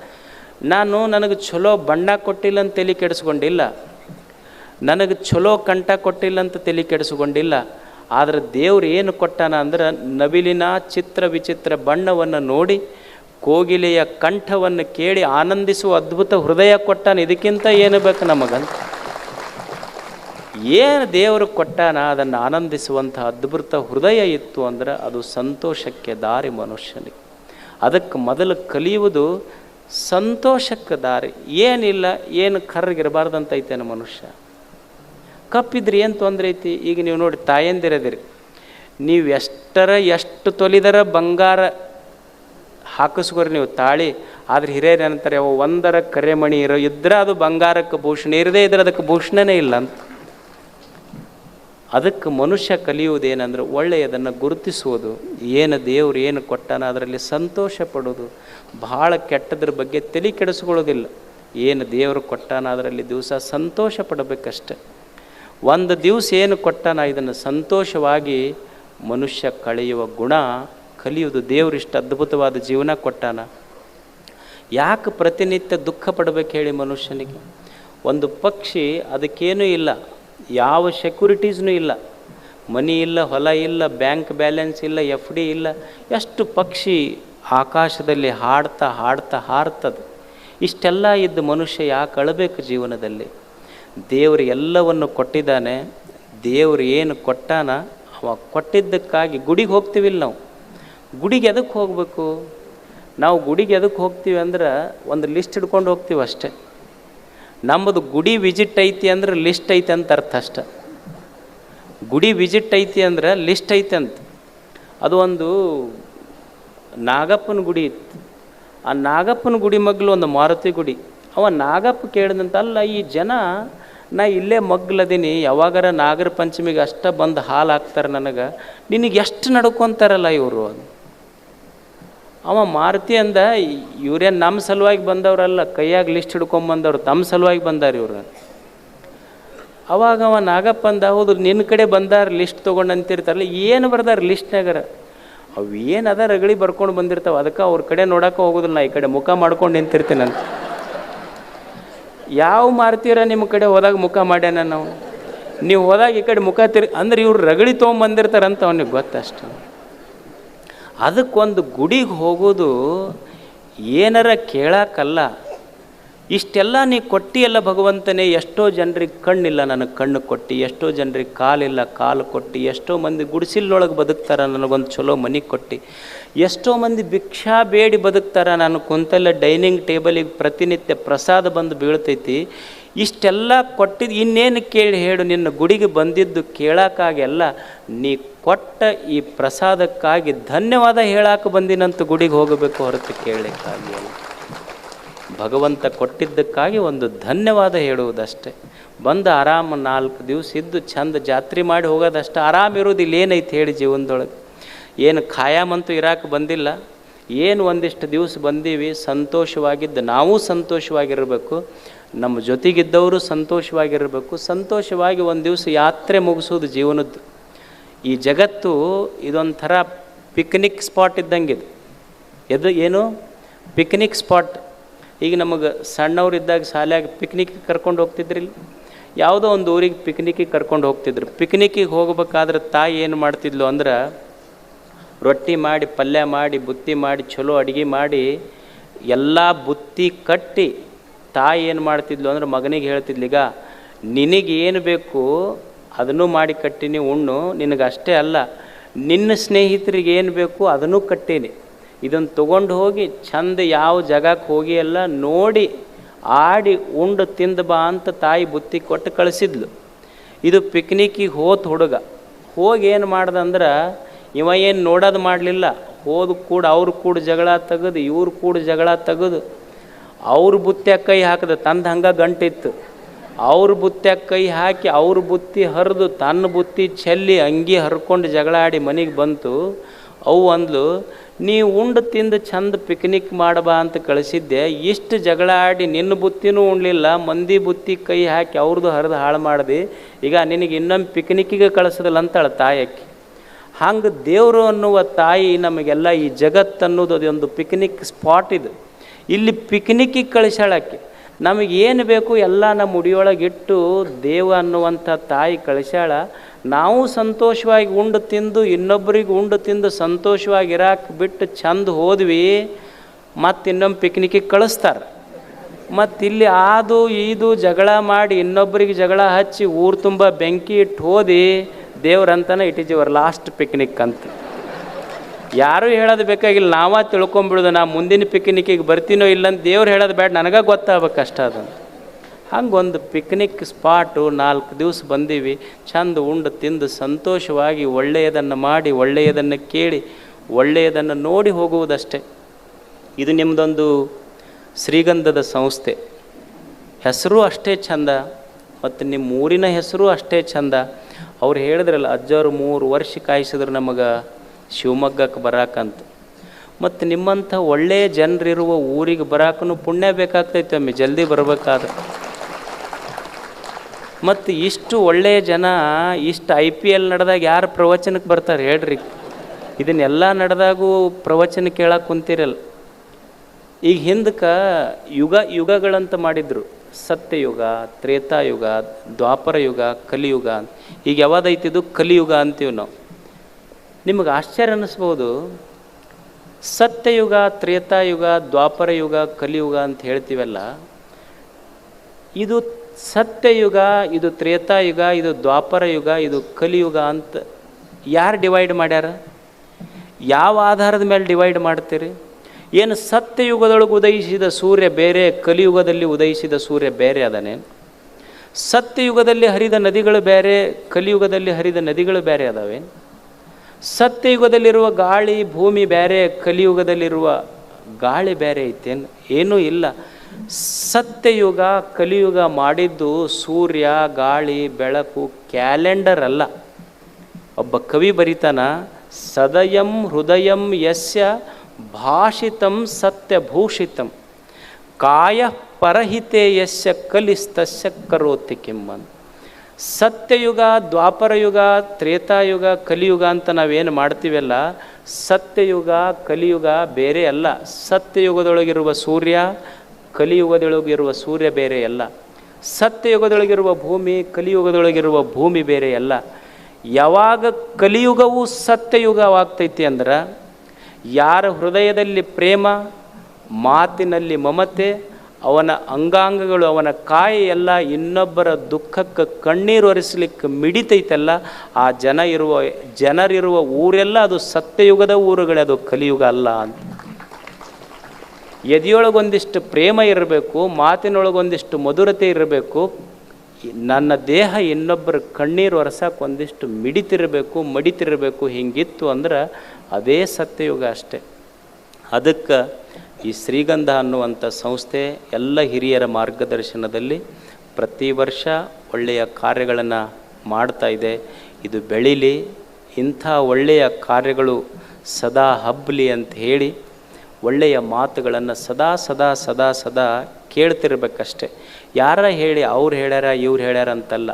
ನಾನು ನನಗೆ ಚಲೋ ಬಣ್ಣ ಕೊಟ್ಟಿಲ್ಲ ಅಂತ ತಲೆ ಕೆಡಿಸ್ಕೊಂಡಿಲ್ಲ. ನನಗೆ ಚಲೋ ಕಂಠ ಕೊಟ್ಟಿಲ್ಲ ಅಂತ ತಲೆ ಕೆಡಿಸ್ಕೊಂಡಿಲ್ಲ. ಆದರೆ ದೇವ್ರು ಏನು ಕೊಟ್ಟಾನ ಅಂದ್ರೆ ನವಿಲಿನ ಚಿತ್ರ ವಿಚಿತ್ರ ಬಣ್ಣವನ್ನು ನೋಡಿ ಕೋಗಿಲೆಯ ಕಂಠವನ್ನು ಕೇಳಿ ಆನಂದಿಸುವ ಅದ್ಭುತ ಹೃದಯ ಕೊಟ್ಟಾನ. ಇದಕ್ಕಿಂತ ಏನು ಬೇಕು ನಮಗಂತ? ಏನು ದೇವರು ಕೊಟ್ಟಾನ? ಅದನ್ನು ಆನಂದಿಸುವಂಥ ಅದ್ಭುತ ಹೃದಯ ಇತ್ತು ಅಂದ್ರೆ ಅದು ಸಂತೋಷಕ್ಕೆ ದಾರಿ ಮನುಷ್ಯನಿಗೆ. ಅದಕ್ಕೆ ಮೊದಲು ಕಲಿಯುವುದು ಸಂತೋಷಕ್ಕೆ ದಾರಿ. ಏನಿಲ್ಲ, ಏನು ಕರ್ರಿಗಿರಬಾರ್ದಂತೈತೇನು ಮನುಷ್ಯ? ಕಪ್ಪಿದ್ರಿ ಏನು ತೊಂದರೆ ಐತಿ? ಈಗ ನೀವು ನೋಡಿ ತಾಯಂದಿರದಿರಿ. ನೀವು ಎಷ್ಟರ ಎಷ್ಟು ತೊಲಿದರ ಬಂಗಾರ ಹಾಕಿಸ್ಕೊರಿ ನೀವು ತಾಳಿ, ಆದ್ರೆ ಹಿರಿಯರು ಏನಂತಾರೆ, ಅವ ಒಂದರ ಕರೆಮಣಿ ಇರೋ, ಇದ್ರೆ ಅದು ಬಂಗಾರಕ್ಕೆ ಭೂಷಣ, ಇರದೇ ಇದ್ರೆ ಅದಕ್ಕೆ ಭೂಷಣನೇ ಇಲ್ಲ ಅಂತ. ಅದಕ್ಕೆ ಮನುಷ್ಯ ಕಲಿಯುವುದೇನೆಂದ್ರೆ ಒಳ್ಳೆಯದನ್ನು ಗುರುತಿಸುವುದು, ಏನು ದೇವ್ರು ಏನು ಕೊಟ್ಟಾನ ಅದರಲ್ಲಿ ಸಂತೋಷ ಪಡೋದು ಭಾಳ ಕೆಟ್ಟದ್ರ ಬಗ್ಗೆ ತಲೆ ಕೆಡಿಸ್ಕೊಳ್ಳೋದಿಲ್ಲ. ಏನು ದೇವರು ಕೊಟ್ಟಾನ ಅದರಲ್ಲಿ ದಿವಸ ಸಂತೋಷ ಪಡಬೇಕಷ್ಟೆ. ಒಂದು ದಿವಸ ಏನು ಕೊಟ್ಟಾನ? ಇದನ್ನು ಸಂತೋಷವಾಗಿ ಮನುಷ್ಯ ಕಳೆಯುವ ಗುಣ ಕಲಿಯುವುದು ದೇವರಿಷ್ಟು ಅದ್ಭುತವಾದ ಜೀವನ ಕೊಟ್ಟಾನ. ಯಾಕೆ ಪ್ರತಿನಿತ್ಯ ದುಃಖ ಪಡಬೇಕು ಹೇಳಿ ಮನುಷ್ಯನಿಗೆ? ಒಂದು ಪಕ್ಷಿ ಅದಕ್ಕೇನೂ ಇಲ್ಲ, ಯಾವ ಸೆಕ್ಯೂರಿಟೀಸ್ನೂ ಇಲ್ಲ, ಮನಿ ಇಲ್ಲ, ಹೊಲ ಇಲ್ಲ, ಬ್ಯಾಂಕ್ ಬ್ಯಾಲೆನ್ಸ್ ಇಲ್ಲ, ಎಫ್ ಡಿ ಇಲ್ಲ, ಎಷ್ಟು ಪಕ್ಷಿ ಆಕಾಶದಲ್ಲಿ ಹಾಡ್ತಾ ಹಾಡ್ತಾ ಹಾರ್ತದೆ. ಇಷ್ಟೆಲ್ಲ ಇದ್ದ ಮನುಷ್ಯ ಯಾಕೆ ಅಳಬೇಕು ಜೀವನದಲ್ಲಿ? ದೇವರು ಎಲ್ಲವನ್ನು ಕೊಟ್ಟಿದ್ದಾನೆ, ದೇವರು ಏನು ಕೊಟ್ಟಾನ, ಅವ ಕೊಟ್ಟಿದ್ದಕ್ಕಾಗಿ ಗುಡಿಗೆ ಹೋಗ್ತೀವಿಲ್ಲ ನಾವು. ಗುಡಿಗೆ ಎದಕ್ಕೆ ಹೋಗಬೇಕು? ನಾವು ಗುಡಿಗೆ ಎದಕ್ಕೆ ಹೋಗ್ತೀವಿ ಅಂದ್ರೆ ಒಂದು ಲಿಸ್ಟ್ ಹಿಡ್ಕೊಂಡು ಹೋಗ್ತೀವಿ ಅಷ್ಟೇ. ನಮ್ಮದು ಗುಡಿ ವಿಸಿಟ್ ಐತಿ ಅಂದ್ರೆ ಲಿಸ್ಟ್ ಐತೆ ಅಂತ ಅರ್ಥ ಅಷ್ಟೆ. ಗುಡಿ ವಿಸಿಟ್ ಐತಿ ಅಂದ್ರೆ ಲಿಸ್ಟ್ ಐತೆ ಅಂತ. ಅದು ಒಂದು ನಾಗಪ್ಪನ ಗುಡಿ ಇತ್ತು. ಆ ನಾಗಪ್ಪನ ಗುಡಿ ಮಗ್ಲು ಒಂದು ಮಾರುತಿ ಗುಡಿ. ಅವ ನಾಗಪ್ಪ ಕೇಳಿದಂತಲ್ಲ, ಈ ಜನ ನಾ ಇಲ್ಲೇ ಮಗ್ಲದೀನಿ, ಯಾವಾಗಾರ ನಾಗರ ಪಂಚಮಿಗೆ ಅಷ್ಟ ಬಂದು ಹಾಲು ಹಾಕ್ತಾರೆ ನನಗೆ, ನಿನಗೆ ಎಷ್ಟು ನಡ್ಕೊತಾರಲ್ಲ ಇವರು? ಅವ ಮಾರುತಿ ಅಂದ ಇವ್ರೇನು ನಮ್ಮ ಸಲುವಾಗಿ ಬಂದವರಲ್ಲ, ಕೈಯಾಗ ಲಿಸ್ಟ್ ಹಿಡ್ಕೊಂಬಂದವ್ರು ತಮ್ಮ ಸಲುವಾಗಿ ಬಂದಾರ ಇವ್ರು. ಅವಾಗ ಅವ ನಾಗಪ್ಪ ಅಂದ, ಹೌದು ನಿನ್ನ ಕಡೆ ಬಂದಾರ ಲಿಸ್ಟ್ ತೊಗೊಂಡು ಅಂತಿರ್ತಾರಲ್ಲ, ಏನು ಬರ್ದಾರ ಲಿಸ್ಟ್ನಾಗರ ಅವು ಏನು ಅದ ರಗಳಿ ಬರ್ಕೊಂಡು ಬಂದಿರ್ತಾವೆ, ಅದಕ್ಕೆ ಅವ್ರ ಕಡೆ ನೋಡೋಕೆ ಹೋಗೋದಿಲ್ಲ, ನಾ ಈ ಕಡೆ ಮುಖ ಮಾಡ್ಕೊಂಡು ನಿಂತಿರ್ತೀನಂತ. ಯಾವ ಮಾರ್ತೀರ ನಿಮ್ಮ ಕಡೆ ಹೋದಾಗ ಮುಖ ಮಾಡ್ಯಾನ ನಾವು ನೀವು ಹೋದಾಗ ಈ ಕಡೆ ಮುಖ ತಿರ್ ಅಂದ್ರೆ ಇವ್ರು ರಗಳಿ ತೊಗೊಂಬಂದಿರ್ತಾರಂತ ಅವನಿಗೆ ಗೊತ್ತಷ್ಟು. ಅದಕ್ಕೊಂದು ಗುಡಿಗೆ ಹೋಗೋದು ಏನಾರ ಕೇಳಕ್ಕಲ್ಲ ಇಷ್ಟೆಲ್ಲ ನೀ ಕೊಟ್ಟಿಯಲ್ಲ ಭಗವಂತನೇ, ಎಷ್ಟೋ ಜನರಿಗೆ ಕಣ್ಣಿಲ್ಲ ನನಗೆ, ಕಣ್ಣು ಕೊಟ್ಟು, ಎಷ್ಟೋ ಜನರಿಗೆ ಕಾಲಿಲ್ಲ, ಕಾಲು ಕೊಟ್ಟು, ಎಷ್ಟೋ ಮಂದಿ ಗುಡಿಸಿಲ್ಲೊಳಗೆ ಬದುಕ್ತಾರ, ನನಗೊಂದು ಚಲೋ ಮನೆ ಕೊಟ್ಟು, ಎಷ್ಟೋ ಮಂದಿ ಭಿಕ್ಷಾ ಬೇಡಿ ಬದುಕ್ತಾರ, ನಾನು ಕುಂತಲ್ಲ ಡೈನಿಂಗ್ ಟೇಬಲಿಗೆ ಪ್ರತಿನಿತ್ಯ ಪ್ರಸಾದ ಬಂದು ಬೀಳ್ತೈತಿ, ಇಷ್ಟೆಲ್ಲ ಕೊಟ್ಟಿದ್ದು ಇನ್ನೇನು ಕೇಳಿ ಹೇಳು, ನಿನ್ನ ಗುಡಿಗೆ ಬಂದಿದ್ದು ಕೇಳೋಕ್ಕಾಗೆಲ್ಲ ನೀ ಕೊಟ್ಟ ಈ ಪ್ರಸಾದಕ್ಕಾಗಿ ಧನ್ಯವಾದ ಹೇಳಕ್ಕೆ ಬಂದಿನಂತ ಗುಡಿಗೆ ಹೋಗಬೇಕು ಹೊರತು ಕೇಳಲಿಕ್ಕಾಗಿ ಭಗವಂತ ಕೊಟ್ಟಿದ್ದಕ್ಕಾಗಿ ಒಂದು ಧನ್ಯವಾದ ಹೇಳುವುದಷ್ಟೇ. ಬಂದು ಆರಾಮ ನಾಲ್ಕು ದಿವಸ ಇದ್ದು ಚಂದ ಜಾತ್ರೆ ಮಾಡಿ ಹೋಗೋದಷ್ಟು. ಆರಾಮ ಇರೋದಿಲ್ಲ ಏನೈತೆ ಹೇಳಿ ಜೀವನದೊಳಗೆ. ಏನು ಖಾಯಾಮಂತೂ ಇರಾಕೆ ಬಂದಿಲ್ಲ. ಏನು ಒಂದಿಷ್ಟು ದಿವಸ ಬಂದೀವಿ, ಸಂತೋಷವಾಗಿದ್ದು ನಾವು ಸಂತೋಷವಾಗಿರಬೇಕು. ನಮ್ಮ ಜೊತೆಗಿದ್ದವರು ಸಂತೋಷವಾಗಿರಬೇಕು. ಸಂತೋಷವಾಗಿ ಒಂದು ದಿವಸ ಯಾತ್ರೆ ಮುಗಿಸೋದು ಜೀವನದ್ದು. ಈ ಜಗತ್ತು ಇದೊಂಥರ ಪಿಕ್ನಿಕ್ ಸ್ಪಾಟ್ ಇದ್ದಂಗೆ ಇದು ಎದು ಏನು? ಪಿಕ್ನಿಕ್ ಸ್ಪಾಟ್ ಈಗ ನಮಗೆ ಸಣ್ಣವರಿದ್ದಾಗ ಶಾಲ್ಯಾಗ ಪಿಕ್ನಿಕ್ಗೆ ಕರ್ಕೊಂಡು ಹೋಗ್ತಿದ್ರಿಲ್ಲ? ಯಾವುದೋ ಒಂದು ಊರಿಗೆ ಪಿಕ್ನಿಕ್ಕಿಗೆ ಕರ್ಕೊಂಡು ಹೋಗ್ತಿದ್ರು. ಪಿಕ್ನಿಕ್ಕಿಗೆ ಹೋಗ್ಬೇಕಾದ್ರೆ ತಾಯಿ ಏನು ಮಾಡ್ತಿದ್ಲು ಅಂದ್ರೆ ರೊಟ್ಟಿ ಮಾಡಿ, ಪಲ್ಯ ಮಾಡಿ, ಬುತ್ತಿ ಮಾಡಿ ಚಲೋ ಅಡುಗೆ ಮಾಡಿ ಎಲ್ಲ ಬುತ್ತಿ ಕಟ್ಟಿ ತಾಯಿ ಏನು ಮಾಡ್ತಿದ್ಲು ಅಂದ್ರೆ ಮಗನಿಗೆ ಹೇಳ್ತಿದ್ಲು, ಈಗ ನಿನಗೆ ಏನು ಬೇಕು ಅದನ್ನು ಮಾಡಿ ಕಟ್ಟಿನಿ, ಉಣ್ಣು, ನಿನಗಷ್ಟೇ ಅಲ್ಲ, ನಿನ್ನ ಸ್ನೇಹಿತರಿಗೆ ಏನು ಬೇಕು ಅದನ್ನು ಕಟ್ಟೀನಿ. ಇದನ್ನು ತೊಗೊಂಡು ಹೋಗಿ ಚಂದ ಯಾವ ಜಾಗಕ್ಕೆ ಹೋಗಿ ಎಲ್ಲ ನೋಡಿ ಆಡಿ ಉಂಡು ತಿಂದು ಬಾ ಅಂತ ತಾಯಿ ಬುತ್ತಿ ಕೊಟ್ಟು ಕಳಿಸಿದ್ಲು. ಇದು ಪಿಕ್ನಿಕ್ಕಿಗೆ ಹೋತ್ ಹುಡುಗ. ಹೋಗಿ ಏನು ಮಾಡ್ದಂದ್ರೆ ಇವ ಏನು ನೋಡೋದು ಮಾಡಲಿಲ್ಲ. ಹೋದ ಕೂಡ ಅವ್ರ ಕೂಡ ಜಗಳ ತೆಗೆದು, ಇವ್ರ ಕೂಡ ಜಗಳ ತೆಗೆದು. ಅವ್ರ ಬುತ್ತ್ಯಾಗ ಕೈ ಹಾಕಿದ, ತಂದು ಹಂಗೆ ಗಂಟಿತ್ತು. ಅವ್ರ ಬುತ್ತ್ಯಾಗ ಕೈ ಹಾಕಿ ಅವ್ರ ಬುತ್ತಿ ಹರಿದು ತನ್ನ ಬುತ್ತಿ ಚೆಲ್ಲಿ ಅಂಗಿ ಹರ್ಕೊಂಡು ಜಗಳ ಆಡಿ ಮನೆಗೆ ಬಂತು. ಅವು ಅಂದ್ಲು, ನೀ ಉಂಡು ತಿಂದು ಚಂದ ಪಿಕ್ನಿಕ್ ಮಾಡಬಾ ಅಂತ ಕಳಿಸಿದ್ದೆ. ಇಷ್ಟು ಜಗಳ ಆಡಿ ನಿನ್ನ ಬುತ್ತಿನೂ ಉಣ್ಲಿಲ್ಲ, ಮಂದಿ ಬುತ್ತಿ ಕೈ ಹಾಕಿ ಅವ್ರದ್ದು ಹರಿದು ಹಾಳು ಮಾಡಿದೆ. ಈಗ ನಿನಗೆ ಇನ್ನೊಮ್ಮೆ ಪಿಕ್ನಿಕ್ಕಿಗೆ ಕಳಿಸೋದಿಲ್ಲ ಅಂತಾಳೆ ತಾಯಕ್ಕೆ. ಹಂಗೆ ದೇವರು ಅನ್ನುವ ತಾಯಿ ನಮಗೆಲ್ಲ ಈ ಜಗತ್ತು ಅನ್ನೋದು ಅದೊಂದು ಪಿಕ್ನಿಕ್ ಸ್ಪಾಟ್ ಇದು. ಇಲ್ಲಿ ಪಿಕ್ನಿಕ್ಕಿಗೆ ಕಳಿಸಾಳಕ್ಕೆ ನಮಗೇನು ಬೇಕು ಎಲ್ಲ ನಮ್ಮ ಉಡಿಯೊಳಗಿಟ್ಟು ದೇವ ಅನ್ನುವಂಥ ತಾಯಿ ಕಳಿಸ್ಯಾಳ. ನಾವು ಸಂತೋಷವಾಗಿ ಉಂಡು ತಿಂದು ಇನ್ನೊಬ್ಬರಿಗೆ ಉಂಡು ತಿಂದು ಸಂತೋಷವಾಗಿ ಬಿಟ್ಟು ಚಂದ ಹೋದ್ವಿ, ಮತ್ತು ಇನ್ನೊಮ್ಮೆ ಪಿಕ್ನಿಕ್ಕಿಗೆ ಕಳಿಸ್ತಾರೆ. ಮತ್ತು ಇಲ್ಲಿ ಆದು ಇದು ಜಗಳ ಮಾಡಿ ಇನ್ನೊಬ್ಬರಿಗೆ ಜಗಳ ಹಚ್ಚಿ ಊರು ತುಂಬ ಬೆಂಕಿ ಇಟ್ಟು ಹೋದಿ ದೇವ್ರಂತನ it is your last picnic ಅಂತ. ಯಾರೂ ಹೇಳೋದು ಬೇಕಾಗಿಲ್ಲ, ನಾವೇ ತಿಳ್ಕೊಂಬಿಡೋದು, ನಾ ಮುಂದಿನ ಪಿಕ್ನಿಕ್ಕಿಗೆ ಬರ್ತೀನೋ ಇಲ್ಲ ಅಂತ ದೇವ್ರು ಹೇಳೋದು ಬೇಡ ನನಗೆ ಗೊತ್ತಾಗಬೇಕು ಅಷ್ಟ ಅದನ್ನು ಹಂಗೆ ಒಂದು ಪಿಕ್ನಿಕ್ ಸ್ಪಾಟು ನಾಲ್ಕು ದಿವಸ ಬಂದೀವಿ. ಚಂದ ಉಂಡು, ತಿಂದು ಸಂತೋಷವಾಗಿ ಒಳ್ಳೆಯದನ್ನು ಮಾಡಿ, ಒಳ್ಳೆಯದನ್ನು ಕೇಳಿ, ಒಳ್ಳೆಯದನ್ನು ನೋಡಿ ಹೋಗುವುದಷ್ಟೇ. ಇದು ನಿಮ್ಮದೊಂದು ಶ್ರೀಗಂಧದ ಸಂಸ್ಥೆ. ಹೆಸರು ಅಷ್ಟೇ ಚಂದ, ಮತ್ತು ನಿಮ್ಮ ಊರಿನ ಹೆಸರು ಅಷ್ಟೇ ಚಂದ. ಅವ್ರು ಹೇಳಿದ್ರಲ್ಲ ಅಜ್ಜವರು ಮೂರು ವರ್ಷ ಕಾಯಿಸಿದ್ರು ನಮಗೆ ಶಿವಮೊಗ್ಗಕ್ಕೆ ಬರಾಕಂತ. ಮತ್ತು ನಿಮ್ಮಂಥ ಒಳ್ಳೆಯ ಜನರಿರುವ ಊರಿಗೆ ಬರಾಕನು ಪುಣ್ಯ ಬೇಕಾಗ್ತೈತೆ ಒಮ್ಮೆ, ಜಲ್ದಿ ಬರಬೇಕಾದ್ರೆ. ಮತ್ತು ಇಷ್ಟು ಒಳ್ಳೆಯ ಜನ ಇಷ್ಟು ಐ ಪಿ ಎಲ್ ನಡೆದಾಗ ಯಾರು ಪ್ರವಚನಕ್ಕೆ ಬರ್ತಾರೆ ಹೇಳ್ರಿ. ಇದನ್ನೆಲ್ಲ ನಡೆದಾಗೂ ಪ್ರವಚನ ಕೇಳಕ್ಕೆ ಕುಂತಿರಲ್ಲ. ಈಗ ಹಿಂದಕ್ಕೆ ಯುಗ ಯುಗಗಳಂತ ಮಾಡಿದ್ರು. ಸತ್ಯಯುಗ, ತ್ರೇತಾಯುಗ ದ್ವಾಪರ ಯುಗ ಕಲಿಯುಗ ಅಂತ. ಈಗ ಯಾವ್ದೈತಿದು ಕಲಿಯುಗ ಅಂತೀವಿ ನಾವು. ನಿಮಗೆ ಆಶ್ಚರ್ಯ ಅನ್ನಿಸ್ಬೋದು ಸತ್ಯಯುಗ, ತ್ರೇತಾಯುಗ ದ್ವಾಪರ ಯುಗ ಕಲಿಯುಗ ಅಂತ ಹೇಳ್ತೀವಲ್ಲ. ಇದು ಸತ್ಯಯುಗ, ಇದು ತ್ರೇತಾಯುಗ, ಇದು ದ್ವಾಪರ ಯುಗ ಇದು ಕಲಿಯುಗ ಅಂತ ಯಾರು ಡಿವೈಡ್ ಮಾಡ್ಯಾರ? ಯಾವ ಆಧಾರದ ಮೇಲೆ ಡಿವೈಡ್ ಮಾಡ್ತೀರಿ? ಏನು ಸತ್ಯಯುಗದೊಳಗೆ ಉದಯಿಸಿದ ಸೂರ್ಯ ಬೇರೆ, ಕಲಿಯುಗದಲ್ಲಿ ಉದಯಿಸಿದ ಸೂರ್ಯ ಬೇರೆ ಅದಾನೆ. ಸತ್ಯಯುಗದಲ್ಲಿ ಹರಿದ ನದಿಗಳು ಬೇರೆ, ಕಲಿಯುಗದಲ್ಲಿ ಹರಿದ ನದಿಗಳು ಬೇರೆ ಅದಾವೆ. ಸತ್ಯಯುಗದಲ್ಲಿರುವ ಗಾಳಿ, ಭೂಮಿ ಬೇರೆ, ಕಲಿಯುಗದಲ್ಲಿರುವ ಗಾಳಿ ಬೇರೆ ಐತೇನು? ಏನೂ ಇಲ್ಲ. ಸತ್ಯಯುಗ, ಕಲಿಯುಗ ಮಾಡಿದ್ದು ಸೂರ್ಯ, ಗಾಳಿ, ಬೆಳಕು, ಕ್ಯಾಲೆಂಡರ್ ಅಲ್ಲ. ಒಬ್ಬ ಕವಿ ಬರಿತಾನ, ಸದಯಂ ಹೃದಯಂ ಯಸ್ಯ ಭಾಷಿತಂ ಸತ್ಯಭೂಷಿತಂ, ಕಾಯ ಪರಹಿತೆ ಯಸ್ಯ ಕಲಿಸ್ತಸ್ಯ ಕರೋತಿ ಕಿಮ್ಮನ್. ಸತ್ಯಯುಗ, ದ್ವಾಪರಯುಗ, ತ್ರೇತಾಯುಗ, ಕಲಿಯುಗ ಅಂತ ನಾವೇನು ಮಾಡ್ತೀವಲ್ಲ, ಸತ್ಯಯುಗ, ಕಲಿಯುಗ ಬೇರೆ ಅಲ್ಲ. ಸತ್ಯಯುಗದೊಳಗಿರುವ ಸೂರ್ಯ ಕಲಿಯುಗದೊಳಗಿರುವ ಸೂರ್ಯ ಬೇರೆ ಅಲ್ಲ. ಸತ್ಯಯುಗದೊಳಗಿರುವ ಭೂಮಿ, ಕಲಿಯುಗದೊಳಗಿರುವ ಭೂಮಿ ಬೇರೆ ಅಲ್ಲ. ಯಾವಾಗ ಕಲಿಯುಗವು ಸತ್ಯಯುಗವಾಗ್ತೈತಿ ಅಂದ್ರೆ ಯಾರ ಹೃದಯದಲ್ಲಿ ಪ್ರೇಮ, ಮಾತಿನಲ್ಲಿ ಮಮತೆ, ಅವನ ಅಂಗಾಂಗಗಳು, ಅವನ ಕಾಯಿ ಎಲ್ಲ ಇನ್ನೊಬ್ಬರ ದುಃಖಕ್ಕೆ ಕಣ್ಣೀರು ಒರೆಸ್ಲಿಕ್ಕೆ ಮಿಡಿತೈತಲ್ಲ, ಆ ಜನ ಇರುವ ಜನರಿರುವ ಊರೆಲ್ಲ ಅದು ಸತ್ಯಯುಗದ ಊರುಗಳೇ, ಅದು ಕಲಿಯುಗ ಅಲ್ಲ ಅಂತ. ಎದೆಯೊಳಗೊಂದಿಷ್ಟು ಪ್ರೇಮ ಇರಬೇಕು, ಮಾತಿನೊಳಗೊಂದಿಷ್ಟು ಮಧುರತೆ ಇರಬೇಕು, ನನ್ನ ದೇಹ ಇನ್ನೊಬ್ಬರ ಕಣ್ಣೀರು ಒರೆಸಕ್ಕೆ ಒಂದಿಷ್ಟು ಮಿಡಿತಿರಬೇಕು, ಮಡಿತಿರಬೇಕು, ಹಿಂಗಿತ್ತು ಅಂದ್ರೆ ಅದೇ ಸತ್ಯಯುಗ ಅಷ್ಟೆ. ಅದಕ್ಕೆ ಈ ಶ್ರೀಗಂಧ ಅನ್ನುವಂಥ ಸಂಸ್ಥೆ ಎಲ್ಲ ಹಿರಿಯರ ಮಾರ್ಗದರ್ಶನದಲ್ಲಿ ಪ್ರತಿ ವರ್ಷ ಒಳ್ಳೆಯ ಕಾರ್ಯಗಳನ್ನು ಮಾಡ್ತಾ ಇದೆ. ಇದು ಬೆಳೀಲಿ, ಇಂಥ ಒಳ್ಳೆಯ ಕಾರ್ಯಗಳು ಸದಾ ಹಬ್ಬಲಿ ಅಂತ ಹೇಳಿ ಒಳ್ಳೆಯ ಮಾತುಗಳನ್ನು ಸದಾ ಸದಾ ಸದಾ ಸದಾ ಕೇಳ್ತಿರ್ಬೇಕಷ್ಟೆ. ಯಾರ ಹೇಳಿ ಅವ್ರು ಹೇಳ್ಯಾರ, ಇವ್ರು ಹೇಳ್ಯಾರ ಅಂತಲ್ಲ.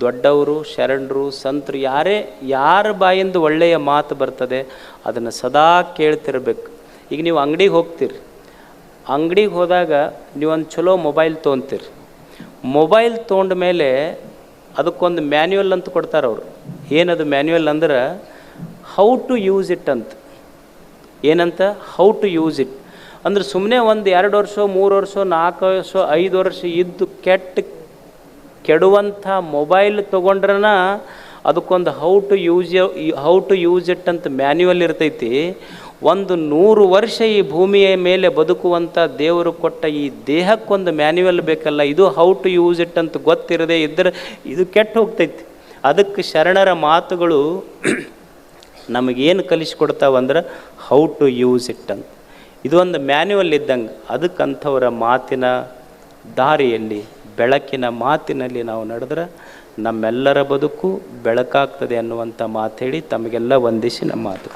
ದೊಡ್ಡವರು, ಶರಣರು, ಸಂತರು, ಯಾರೇ, ಯಾರ ಬಾಯಿಂದ ಒಳ್ಳೆಯ ಮಾತು ಬರ್ತದೆ, ಅದನ್ನು ಸದಾ ಕೇಳ್ತಿರ್ಬೇಕು. ಈಗ ನೀವು ಅಂಗಡಿಗೆ ಹೋಗ್ತೀರಿ. ಅಂಗಡಿಗೆ ಹೋದಾಗ ನೀವೊಂದು ಚಲೋ ಮೊಬೈಲ್ ತೊಗೊಂತೀರಿ ಮೊಬೈಲ್ ತೊಗೊಂಡ ಮೇಲೆ ಅದಕ್ಕೊಂದು ಮ್ಯಾನ್ಯುವಲ್ ಅಂತ ಕೊಡ್ತಾರೆ ಅವರು. ಏನದು ಮ್ಯಾನ್ಯುವಲ್ ಅಂದ್ರೆ, ಹೌ ಟು ಯೂಸ್ ಇಟ್ ಅಂತ. ಏನಂತ? ಹೌ ಟು ಯೂಸ್ ಇಟ್ ಅಂದ್ರೆ ಸುಮ್ಮನೆ ಒಂದು ಎರಡು ವರ್ಷ, ಮೂರು ವರ್ಷ, ನಾಲ್ಕು ವರ್ಷ, ಐದು ವರ್ಷ ಇದ್ದು ಕೆಟ್ಟ, ಕೆಡುವಂಥ ಮೊಬೈಲ್ ತೊಗೊಂಡ್ರನ ಅದಕ್ಕೊಂದು how to use how to use it ಅಂತ ಮ್ಯಾನ್ಯುವಲ್ ಇರ್ತೈತಿ. ಒಂದು ನೂರು ವರ್ಷ ಈ ಭೂಮಿಯ ಮೇಲೆ ಬದುಕುವಂಥ ದೇವರು ಕೊಟ್ಟ ಈ ದೇಹಕ್ಕೊಂದು ಮ್ಯಾನ್ಯುವಲ್ ಬೇಕಲ್ಲ, ಇದು ಹೌ ಟು ಯೂಸ್ ಇಟ್ ಅಂತ ಗೊತ್ತಿರದೇ ಇದ್ದರೆ ಇದು ಕೆಟ್ಟು ಹೋಗ್ತೈತಿ. ಅದಕ್ಕೆ ಶರಣರ ಮಾತುಗಳು ನಮಗೇನು ಕಲಿಸ್ಕೊಡ್ತಾವಂದ್ರೆ ಹೌ ಟು ಯೂಸ್ ಇಟ್ ಅಂತ. ಇದೊಂದು ಮ್ಯಾನ್ಯುವಲ್ ಇದ್ದಂಗೆ ಅದಕ್ಕಂಥವರ ಮಾತಿನ ದಾರಿಯಲ್ಲಿ, ಬೆಳಕಿನ ಮಾತಿನಲ್ಲಿ ನಾವು ನಡೆದ್ರೆ ನಮ್ಮೆಲ್ಲರ ಬದುಕು ಬೆಳಕಾಗ್ತದೆ ಅನ್ನುವಂಥ ಮಾತು ಹೇಳಿ ತಮಗೆಲ್ಲ ವಂದಿಸಿ ನಮ್ಮ ಮಾತು